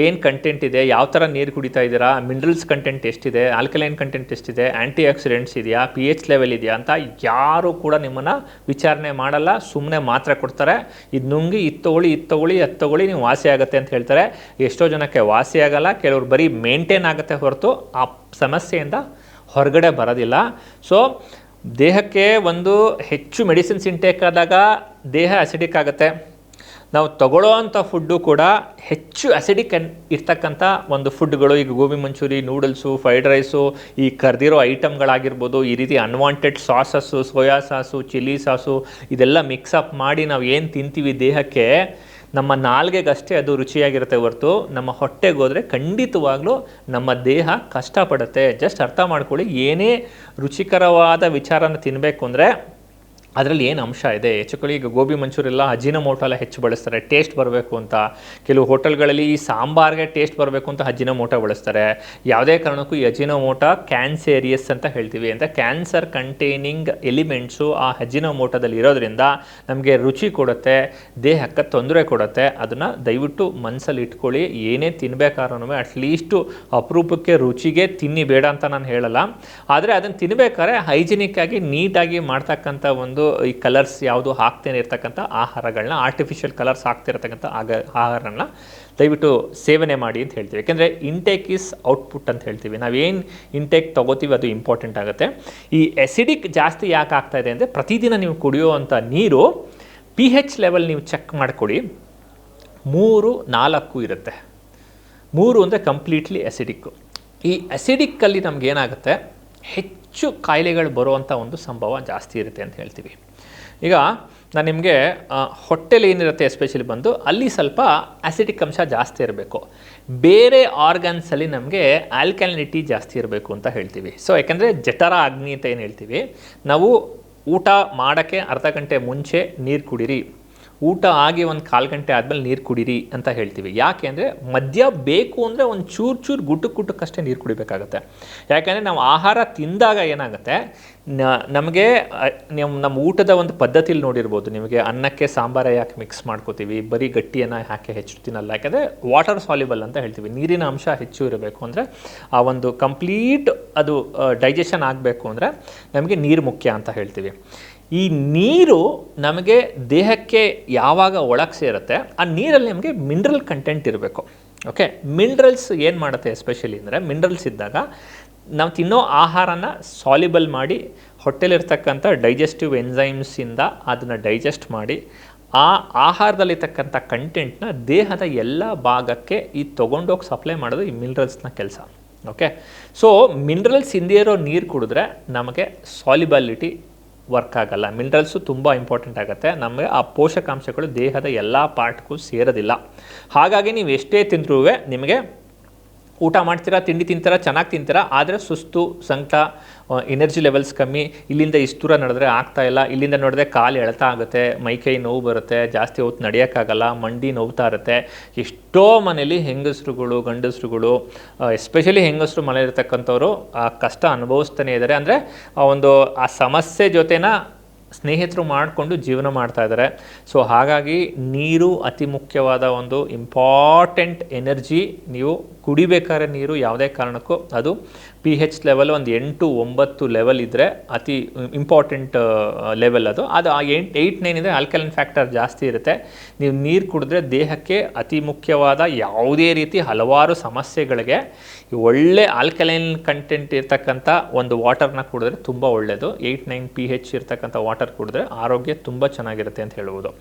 ಏನು ಕಂಟೆಂಟ್ ಇದೆ, ಯಾವ ಥರ ನೀರು ಕುಡಿತಾ ಇದ್ದೀರಾ ಮಿನರಲ್ಸ್ ಕಂಟೆಂಟ್ ಎಷ್ಟಿದೆ ಆಲ್ಕಲೈನ್ ಕಂಟೆಂಟ್ ಎಷ್ಟಿದೆ ಆ್ಯಂಟಿ ಆಕ್ಸಿಡೆಂಟ್ಸ್ ಇದೆಯಾ ಪಿ ಎಚ್ ಲೆವೆಲ್ ಇದೆಯಾ ಅಂತ ಯಾರು ಕೂಡ ನಿಮ್ಮನ್ನು ವಿಚಾರಣೆ ಮಾಡಲ್ಲ ಸುಮ್ಮನೆ ಮಾತ್ರ ಕೊಡ್ತಾರೆ. ಇದು ನುಂಗಿ ಇದು ತೊಗೊಳ್ಳಿ ಅದು ತೊಗೊಳ್ಳಿ ನೀವು ವಾಸಿ ಆಗುತ್ತೆ ಅಂತ ಹೇಳ್ತಾರೆ. ಎಷ್ಟೋ ಜನಕ್ಕೆ ವಾಸಿ ಆಗಲ್ಲ, ಕೆಲವರು ಬರೀ ಮೇಂಟೈನ್ ಆಗುತ್ತೆ ಹೊರತು ಆ ಸಮಸ್ಯೆಯಿಂದ ಹೊರಗಡೆ ಬರೋದಿಲ್ಲ. ಸೊ ದೇಹಕ್ಕೆ ಒಂದು ಹೆಚ್ಚು ಮೆಡಿಸಿನ್ಸ್ ಇಂಟೇಕ್ ಆದಾಗ ದೇಹ ಅಸಿಡಿಕ್ ಆಗುತ್ತೆ. ನಾವು ತಗೊಳ್ಳೋ ಅಂಥ ಫುಡ್ಡು ಕೂಡ ಹೆಚ್ಚು ಅಸಿಡಿಕ್ ಅನ್ ಇರ್ತಕ್ಕಂಥ ಒಂದು ಫುಡ್ಗಳು ಈಗ gobi manchurian, noodles fried rice ಈ ಕರೆದಿರೋ ಐಟಮ್ಗಳಾಗಿರ್ಬೋದು, ಈ ರೀತಿ unwanted sauces soya sauce, chilli sauce, ಇದೆಲ್ಲ ಮಿಕ್ಸಪ್ ಮಾಡಿ ನಾವು ಏನು ತಿಂತೀವಿ ದೇಹಕ್ಕೆ ನಮ್ಮ ನಾಲ್ಗೆಗಷ್ಟೇ ಅದು ರುಚಿಯಾಗಿರುತ್ತೆ ಹೊರತು ನಮ್ಮ ಹೊಟ್ಟೆಗೆ ಹೋದರೆ ಖಂಡಿತವಾಗ್ಲೂ ನಮ್ಮ ದೇಹ ಕಷ್ಟಪಡುತ್ತೆ. ಜಸ್ಟ್ ಅರ್ಥ ಮಾಡ್ಕೊಳ್ಳಿ ಏನೇ ರುಚಿಕರವಾದ ವಿಚಾರನ ತಿನ್ನಬೇಕು ಅಂದರೆ ಅದರಲ್ಲಿ ಏನು ಅಂಶ ಇದೆ? ಹೆಚ್ಚುಕಳಿ ಈಗ ಗೋಬಿ ಮಂಚೂರಿ ಅಜಿನ ಮೋಟೋ ಎಲ್ಲ ಹೆಚ್ಚು ಬಳಸ್ತಾರೆ. ಟೇಸ್ಟ್ ಬರಬೇಕು ಅಂತ. ಕೆಲವು ಹೋಟೆಲ್ಗಳಲ್ಲಿ ಈ ಸಾಂಬಾರ್ಗೆ ಟೇಸ್ಟ್ ಬರಬೇಕು ಅಂತ ಅಜಿನ ಮೋಟೋ ಬಳಸ್ತಾರೆ. ಯಾವುದೇ ಕಾರಣಕ್ಕೂ ಈ ಅಜಿನ ಮೋಟ ಕ್ಯಾನ್ಸೇರಿಯಸ್ ಅಂತ ಹೇಳ್ತೀವಿ. ಅಂತ ಕ್ಯಾನ್ಸರ್ ಕಂಟೈನಿಂಗ್ ಎಲಿಮೆಂಟ್ಸು ಆ ಅಜಿನ ಮೋಟದಲ್ಲಿ ಇರೋದ್ರಿಂದ ನಮಗೆ ರುಚಿ ಕೊಡುತ್ತೆ, ದೇಹಕ್ಕೆ ತೊಂದರೆ ಕೊಡುತ್ತೆ. ಅದನ್ನು ದಯವಿಟ್ಟು ಮನಸ್ಸಲ್ಲಿ ಇಟ್ಕೊಳ್ಳಿ. ಏನೇ ತಿನ್ನಬೇಕಾದ್ರೂ ಅಟ್ಲೀಸ್ಟು ಅಪರೂಪಕ್ಕೆ ರುಚಿಗೆ ತಿನ್ನಿ, ಬೇಡ ಅಂತ ನಾನು ಹೇಳಲ್ಲ. ಆದರೆ ಅದನ್ನು ತಿನ್ನಬೇಕಾದ್ರೆ ಹೈಜಿನಿಕ್ ಆಗಿ ನೀಟಾಗಿ ಮಾಡ್ತಕ್ಕಂಥ ಒಂದು ಈ ಕಲರ್ಸ್ ಯಾವುದು ಹಾಕ್ತೇನೆ ಇರ್ತಕ್ಕಂಥ ಆಹಾರಗಳನ್ನ ಆರ್ಟಿಫಿಷಿಯಲ್ ಕಲರ್ಸ್ ಹಾಕ್ತಿರತಕ್ಕಂಥ ಆಗ ಆಹಾರಗಳನ್ನ ದಯವಿಟ್ಟು ಸೇವನೆ ಮಾಡಿ ಅಂತ ಹೇಳ್ತೀವಿ. ಯಾಕೆಂದರೆ ಇಂಟೇಕ್ ಇಸ್ ಔಟ್ಪುಟ್ ಅಂತ ಹೇಳ್ತೀವಿ. ನಾವೇನು ಇಂಟೇಕ್ ತೊಗೋತೀವಿ ಅದು ಇಂಪಾರ್ಟೆಂಟ್ ಆಗುತ್ತೆ. ಈ ಎಸಿಡಿಕ್ ಜಾಸ್ತಿ ಯಾಕೆ ಆಗ್ತಾ ಇದೆ ಅಂದರೆ ಪ್ರತಿದಿನ ನೀವು ಕುಡಿಯುವಂಥ ನೀರು ಪಿ ಹೆಚ್ ಲೆವೆಲ್ ನೀವು ಚೆಕ್ ಮಾಡಿಕೊಡಿ. ಮೂರು, ನಾಲ್ಕು ಇರುತ್ತೆ. ಮೂರು ಅಂದರೆ ಕಂಪ್ಲೀಟ್ಲಿ ಎಸಿಡಿಕ್ಕು ಈ ಎಸಿಡಿಕ್ಕಲ್ಲಿ ನಮಗೇನಾಗುತ್ತೆ ಏನಾಗುತ್ತೆ? ಹೆಚ್ಚು ಕಾಯಿಲೆಗಳು ಬರುವಂಥ ಒಂದು ಸಂಭವ ಜಾಸ್ತಿ ಇರುತ್ತೆ ಅಂತ ಹೇಳ್ತೀವಿ. ಈಗ ನಾನು ನಿಮಗೆ ಹೊಟ್ಟೆಲಿ ಏನಿರುತ್ತೆ ಎಸ್ಪೆಷಲಿ ಬಂದು ಅಲ್ಲಿ ಸ್ವಲ್ಪ ಆಸಿಡಿಕ್ ಅಂಶ ಜಾಸ್ತಿ ಇರಬೇಕು. ಬೇರೆ ಆರ್ಗನ್ಸಲ್ಲಿ ನಮಗೆ ಆಲ್ಕಲಿನಿಟಿ ಜಾಸ್ತಿ ಇರಬೇಕು ಅಂತ ಹೇಳ್ತೀವಿ. ಸೊ ಯಾಕೆಂದರೆ ಜಠರ ಅಗ್ನಿ ಅಂತ ಏನು ಹೇಳ್ತೀವಿ? ನಾವು ಊಟ ಮಾಡೋಕ್ಕೆ ಅರ್ಧ ಗಂಟೆ ಮುಂಚೆ ನೀರು ಕುಡೀರಿ. ಊಟ ಆಗಿ ಒಂದು ಕಾಲು ಗಂಟೆ ಆದಮೇಲೆ ನೀರು ಕುಡೀರಿ ಅಂತ ಹೇಳ್ತೀವಿ. ಯಾಕೆ ಅಂದರೆ ಮದ್ಯ ಬೇಕು ಅಂದರೆ ಒಂದು ಚೂರು ಚೂರು ಗುಟ್ಟು ಗುಟ್ಟಕ್ಕಷ್ಟೇ ನೀರು ಕುಡಿಬೇಕಾಗತ್ತೆ. ಯಾಕೆಂದರೆ ನಾವು ಆಹಾರ ತಿಂದಾಗ ಏನಾಗುತ್ತೆ ನಮಗೆ ನಮ್ಮ ನಮ್ಮ ಊಟದ ಒಂದು ಪದ್ಧತಿಲಿ ನೋಡಿರ್ಬೋದು. ನಿಮಗೆ ಅನ್ನಕ್ಕೆ ಸಾಂಬಾರ ಯಾಕೆ ಮಿಕ್ಸ್ ಮಾಡ್ಕೋತೀವಿ, ಬರೀ ಗಟ್ಟಿಯನ್ನು ಯಾಕೆ ಹೆಚ್ಚು ತಿನ್ನಲ್ಲ. ಯಾಕೆಂದರೆ ವಾಟರ್ ಸಾಲಿಬಲ್ ಅಂತ ಹೇಳ್ತೀವಿ. ನೀರಿನ ಅಂಶ ಹೆಚ್ಚು ಇರಬೇಕು ಅಂದರೆ ಆ ಒಂದು ಕಂಪ್ಲೀಟ್ ಅದು ಡೈಜೆಷನ್ ಆಗಬೇಕು ಅಂದರೆ ನಮಗೆ ನೀರು ಮುಖ್ಯ ಅಂತ ಹೇಳ್ತೀವಿ. ಈ ನೀರು ನಮಗೆ ದೇಹಕ್ಕೆ ಯಾವಾಗ ಒಳಗೆ ಸೇರುತ್ತೆ, ಆ ನೀರಲ್ಲಿ ನಮಗೆ ಮಿನರಲ್ ಕಂಟೆಂಟ್ ಇರಬೇಕು. ಓಕೆ ಮಿನರಲ್ಸ್ ಏನು ಮಾಡುತ್ತೆ ಎಸ್ಪೆಷಲಿ ಅಂದರೆ ಮಿನರಲ್ಸ್ ಇದ್ದಾಗ ನಾವು ತಿನ್ನೋ ಆಹಾರನ ಸಾಲಿಬಲ್ ಮಾಡಿ, ಹೊಟ್ಟೆಲಿರ್ತಕ್ಕಂಥ ಡೈಜೆಸ್ಟಿವ್ ಎನ್ಸೈಮ್ಸಿಂದ ಅದನ್ನು ಡೈಜೆಸ್ಟ್ ಮಾಡಿ, ಆ ಆಹಾರದಲ್ಲಿರ್ತಕ್ಕಂಥ ಕಂಟೆಂಟ್ನ ದೇಹದ ಎಲ್ಲ ಭಾಗಕ್ಕೆ ಈ ತೊಗೊಂಡೋಗಿ ಸಪ್ಲೈ ಮಾಡೋದು ಈ ಮಿನರಲ್ಸ್ನ ಕೆಲಸ. ಓಕೆ ಸೊ ಮಿನರಲ್ಸ್ ಹಿಂದೆ ಇರೋ ನೀರು ಕುಡಿದ್ರೆ ನಮಗೆ ಸಾಲಿಬಲಿಟಿ ವರ್ಕ್ ಆಗಲ್ಲ. ಮಿನರಲ್ಸು ತುಂಬ ಇಂಪಾರ್ಟೆಂಟ್ ಆಗುತ್ತೆ. ನಮಗೆ ಆ ಪೋಷಕಾಂಶಗಳು ದೇಹದ ಎಲ್ಲ ಪಾರ್ಟ್ಗೂ ಸೇರೋದಿಲ್ಲ. ಹಾಗಾಗಿ ನೀವು ಎಷ್ಟೇ ತಿಂದ್ರೂ ನಿಮಗೆ ಊಟ ಮಾಡ್ತೀರಾ, ತಿಂಡಿ ತಿಂತೀರಾ, ಚೆನ್ನಾಗಿ ತಿಂತೀರಾ, ಆದರೆ ಸುಸ್ತು ಸಂಕಟ ಎನರ್ಜಿ ಲೆವೆಲ್ಸ್ ಕಮ್ಮಿ, ಇಲ್ಲಿಂದ ಇಷ್ಟು ದೂರ ನಡೆದ್ರೆ ಆಗ್ತಾ ಇಲ್ಲ. ಇಲ್ಲಿಂದ ನೋಡಿದ್ರೆ ಕಾಲು ಎಳ್ತಾ ಆಗುತ್ತೆ ಮೈಕೈ ನೋವು ಬರುತ್ತೆ, ಜಾಸ್ತಿ ಹೊತ್ತು ನಡೆಯೋಕ್ಕಾಗಲ್ಲ, ಮಂಡಿ ನೋವ್ತಾ ಇರುತ್ತೆ. ಎಷ್ಟೋ ಮನೇಲಿ ಹೆಂಗಸರುಗಳು, ಗಂಡಸರುಗಳು ಎಸ್ಪೆಷಲಿ ಹೆಂಗಸರು ಮನೆಯಲ್ಲಿರ್ತಕ್ಕಂಥವ್ರು, ಆ ಕಷ್ಟ ಅನುಭವಿಸ್ತಾನೆ ಇದ್ದಾರೆ. ಅಂದರೆ ಆ ಒಂದು, ಆ ಸಮಸ್ಯೆ ಜೊತೆನ ಸ್ನೇಹಿತರು ಮಾಡಿಕೊಂಡು ಜೀವನ ಮಾಡ್ತಾ ಇದ್ದಾರೆ. ಸೊ ಹಾಗಾಗಿ ನೀರು ಅತಿ ಮುಖ್ಯವಾದ ಒಂದು ಇಂಪಾರ್ಟೆಂಟ್ ಎನರ್ಜಿ ನೀವು ಕುಡಿಬೇಕಾದ್ರೆ ನೀರು ಯಾವುದೇ ಕಾರಣಕ್ಕೂ ಅದು ಪಿ ಹೆಚ್ ಲೆವೆಲ್ ಒಂದು ಎಂಟು ಒಂಬತ್ತು ಲೆವೆಲ್ ಇದ್ದರೆ ಅತಿ ಇಂಪಾರ್ಟೆಂಟ್ ಲೆವೆಲ್ ಅದು. ಅದು ಆ ಎಂಟು ಏಯ್ಟ್ ನೈನ್ ಇದ್ದರೆ ಆಲ್ಕಲೈನ್ ಫ್ಯಾಕ್ಟರ್ ಜಾಸ್ತಿ ಇರುತ್ತೆ. ನೀವು ನೀರು ಕುಡಿದ್ರೆ ದೇಹಕ್ಕೆ ಅತಿ ಮುಖ್ಯವಾದ ಯಾವುದೇ ರೀತಿ ಹಲವಾರು ಸಮಸ್ಯೆಗಳಿಗೆ ಒಳ್ಳೆ ಆಲ್ಕಲೈನ್ ಕಂಟೆಂಟ್ ಇರ್ತಕ್ಕಂಥ ಒಂದು ವಾಟರ್ನ ಕುಡಿದ್ರೆ ತುಂಬ ಒಳ್ಳೆಯದು ಏಯ್ಟ್ ನೈನ್ ಪಿ ಹೆಚ್ ಇರ್ತಕ್ಕಂಥ ವಾಟರ್ ಕುಡಿದ್ರೆ ಆರೋಗ್ಯ ತುಂಬ ಚೆನ್ನಾಗಿರುತ್ತೆ ಅಂತ ಹೇಳುವುದು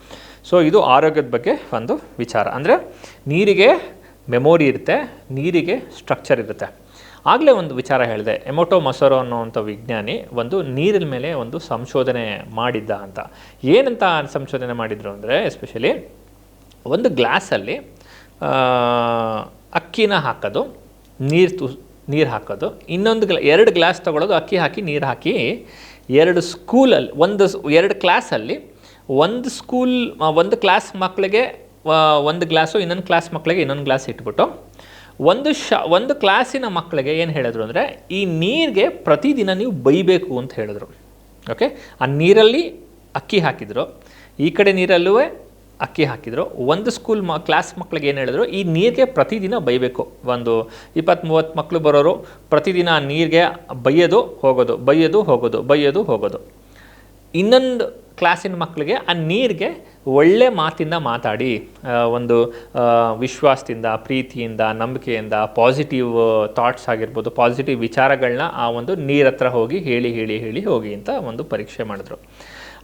ಸೊ ಇದು ಆರೋಗ್ಯದ ಬಗ್ಗೆ ಒಂದು ವಿಚಾರ. ಅಂದರೆ ನೀರಿಗೆ ಮೆಮೊರಿ ಇರುತ್ತೆ, ನೀರಿಗೆ ಸ್ಟ್ರಕ್ಚರ್ ಇರುತ್ತೆ. ಆಗಲೇ ಒಂದು ವಿಚಾರ ಹೇಳಿದೆ. ಎಮೋಟೋ ಮಸರೋ ಅನ್ನೋವಂಥ ವಿಜ್ಞಾನಿ ಒಂದು ನೀರಿನ ಮೇಲೆ ಒಂದು ಸಂಶೋಧನೆ ಮಾಡಿದ್ದ ಅಂತ. ಏನಂತ ಸಂಶೋಧನೆ ಮಾಡಿದರು ಅಂದರೆ ಎಸ್ಪೆಷಲಿ ಒಂದು ಗ್ಲಾಸಲ್ಲಿ ಅಕ್ಕಿನ ಹಾಕೋದು, ನೀರು ತು, ನೀರು ಹಾಕೋದು, ಇನ್ನೊಂದು ಗ್ಲಾ ಎರಡು ಗ್ಲಾಸ್ ತೊಗೊಳೋದು, ಅಕ್ಕಿ ಹಾಕಿ, ನೀರು ಹಾಕಿ, ಎರಡು ಸ್ಕೂಲಲ್ಲಿ ಒಂದು ಎರಡು ಕ್ಲಾಸಲ್ಲಿ ಒಂದು ಸ್ಕೂಲ್ ಒಂದು ಕ್ಲಾಸ್ ಮಕ್ಕಳಿಗೆ ಒಂದು ಗ್ಲಾಸು ಇನ್ನೊಂದು ಕ್ಲಾಸ್ ಮಕ್ಕಳಿಗೆ ಇನ್ನೊಂದು ಗ್ಲಾಸ್ ಇಟ್ಬಿಟ್ಟು ಒಂದು ಶ, ಒಂದು ಕ್ಲಾಸಿನ ಮಕ್ಕಳಿಗೆ ಏನು ಹೇಳಿದ್ರು ಅಂದರೆ, ಈ ನೀರಿಗೆ ಪ್ರತಿದಿನ ನೀವು ಬೈಬೇಕು ಅಂತ ಹೇಳಿದ್ರು. ಓಕೆ ಆ ನೀರಲ್ಲಿ ಅಕ್ಕಿ ಹಾಕಿದರು. ಈ ಕಡೆ ನೀರಲ್ಲೂ ಅಕ್ಕಿ ಹಾಕಿದರು. ಒಂದು ಸ್ಕೂಲ್ ಮ ಕ್ಲಾಸ್ ಮಕ್ಕಳಿಗೆ ಏನು ಹೇಳಿದ್ರು, ಈ ನೀರಿಗೆ ಪ್ರತಿದಿನ ಬೈಬೇಕು. ಒಂದು ಇಪ್ಪತ್ತು ಮೂವತ್ತು ಮಕ್ಕಳು ಬರೋರು ಪ್ರತಿದಿನ ಆ ನೀರಿಗೆ ಬೈಯೋದು ಹೋಗೋದು ಬೈಯೋದು ಹೋಗೋದು ಬೈಯೋದು ಹೋಗೋದು. ಇನ್ನೊಂದು ಕ್ಲಾಸಿನ ಮಕ್ಕಳಿಗೆ ಆ ನೀರಿಗೆ ಒಳ್ಳೆ ಮಾತಿಂದ ಮಾತಾಡಿ ಒಂದು ವಿಶ್ವಾಸದಿಂದ, ಪ್ರೀತಿಯಿಂದ, ನಂಬಿಕೆಯಿಂದ ಪಾಸಿಟಿವ್ ಥಾಟ್ಸ್ ಆಗಿರ್ಬೋದು ಪಾಸಿಟಿವ್ ವಿಚಾರಗಳನ್ನ ಆ ಒಂದು ನೀರ ಹತ್ರ ಹೋಗಿ ಹೇಳಿ ಹೇಳಿ ಹೇಳಿ ಹೋಗಿ ಅಂತ ಒಂದು ಪರೀಕ್ಷೆ ಮಾಡಿದ್ರು.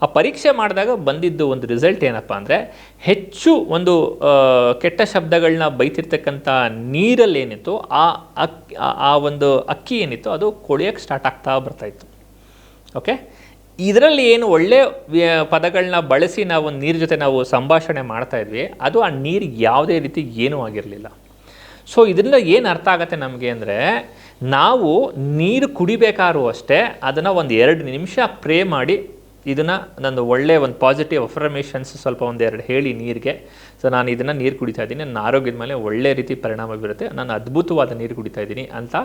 ಆ ಪರೀಕ್ಷೆ ಮಾಡಿದಾಗ ಬಂದಿದ್ದು ಒಂದು ರಿಸಲ್ಟ್ ಏನಪ್ಪ ಅಂದರೆ, ಹೆಚ್ಚು ಒಂದು ಕೆಟ್ಟ ಶಬ್ದಗಳನ್ನ ಬೈತಿರ್ತಕ್ಕಂಥ ನೀರಲ್ಲಿ ಏನಿತ್ತು, ಆ ಅಕ್ಕಿ ಆ- ಆ ಒಂದು ಅಕ್ಕಿ ಏನಿತ್ತು, ಅದು ಕೊಳೆಯೋಕ್ಕೆ ಸ್ಟಾರ್ಟ್ ಆಗ್ತಾ ಬರ್ತಾಯಿತ್ತು ಓಕೆ ಇದರಲ್ಲಿ ಏನು ಒಳ್ಳೆ ಪದಗಳನ್ನ ಬಳಸಿ ನಾವು ನೀರು ಜೊತೆ ನಾವು ಸಂಭಾಷಣೆ ಮಾಡ್ತಾ ಇದ್ವಿ. ಅದು ಆ ನೀರು ಯಾವುದೇ ರೀತಿ ಏನೂ ಆಗಿರಲಿಲ್ಲ. ಸೊ ಇದರಿಂದ ಏನು ಅರ್ಥ ಆಗುತ್ತೆ ನಮಗೆ ಅಂದರೆ, ನಾವು ನೀರು ಕುಡಿಬೇಕಾದ್ರೂ ಅಷ್ಟೇ ಅದನ್ನು ಒಂದು ಎರಡು ನಿಮಿಷ ಪ್ರೇ ಮಾಡಿ ಇದನ್ನು ನಂದು ಒಳ್ಳೆ ಒಂದು ಪಾಸಿಟಿವ್ ಅಫರ್ಮೇಷನ್ಸ್ ಸ್ವಲ್ಪ ಒಂದೆರಡು ಹೇಳಿ ನೀರಿಗೆ. ಸೊ ನಾನು ಇದನ್ನು ನೀರು ಕುಡಿತಾ ಇದ್ದೀನಿ. ನನ್ನ ಆರೋಗ್ಯದ ಮೇಲೆ ಒಳ್ಳೆ ರೀತಿ ಪರಿಣಾಮ ಬೀರುತ್ತೆ. ನಾನು ಅದ್ಭುತವಾದ ನೀರು ಕುಡಿತಾ ಇದ್ದೀನಿ ಅಂತ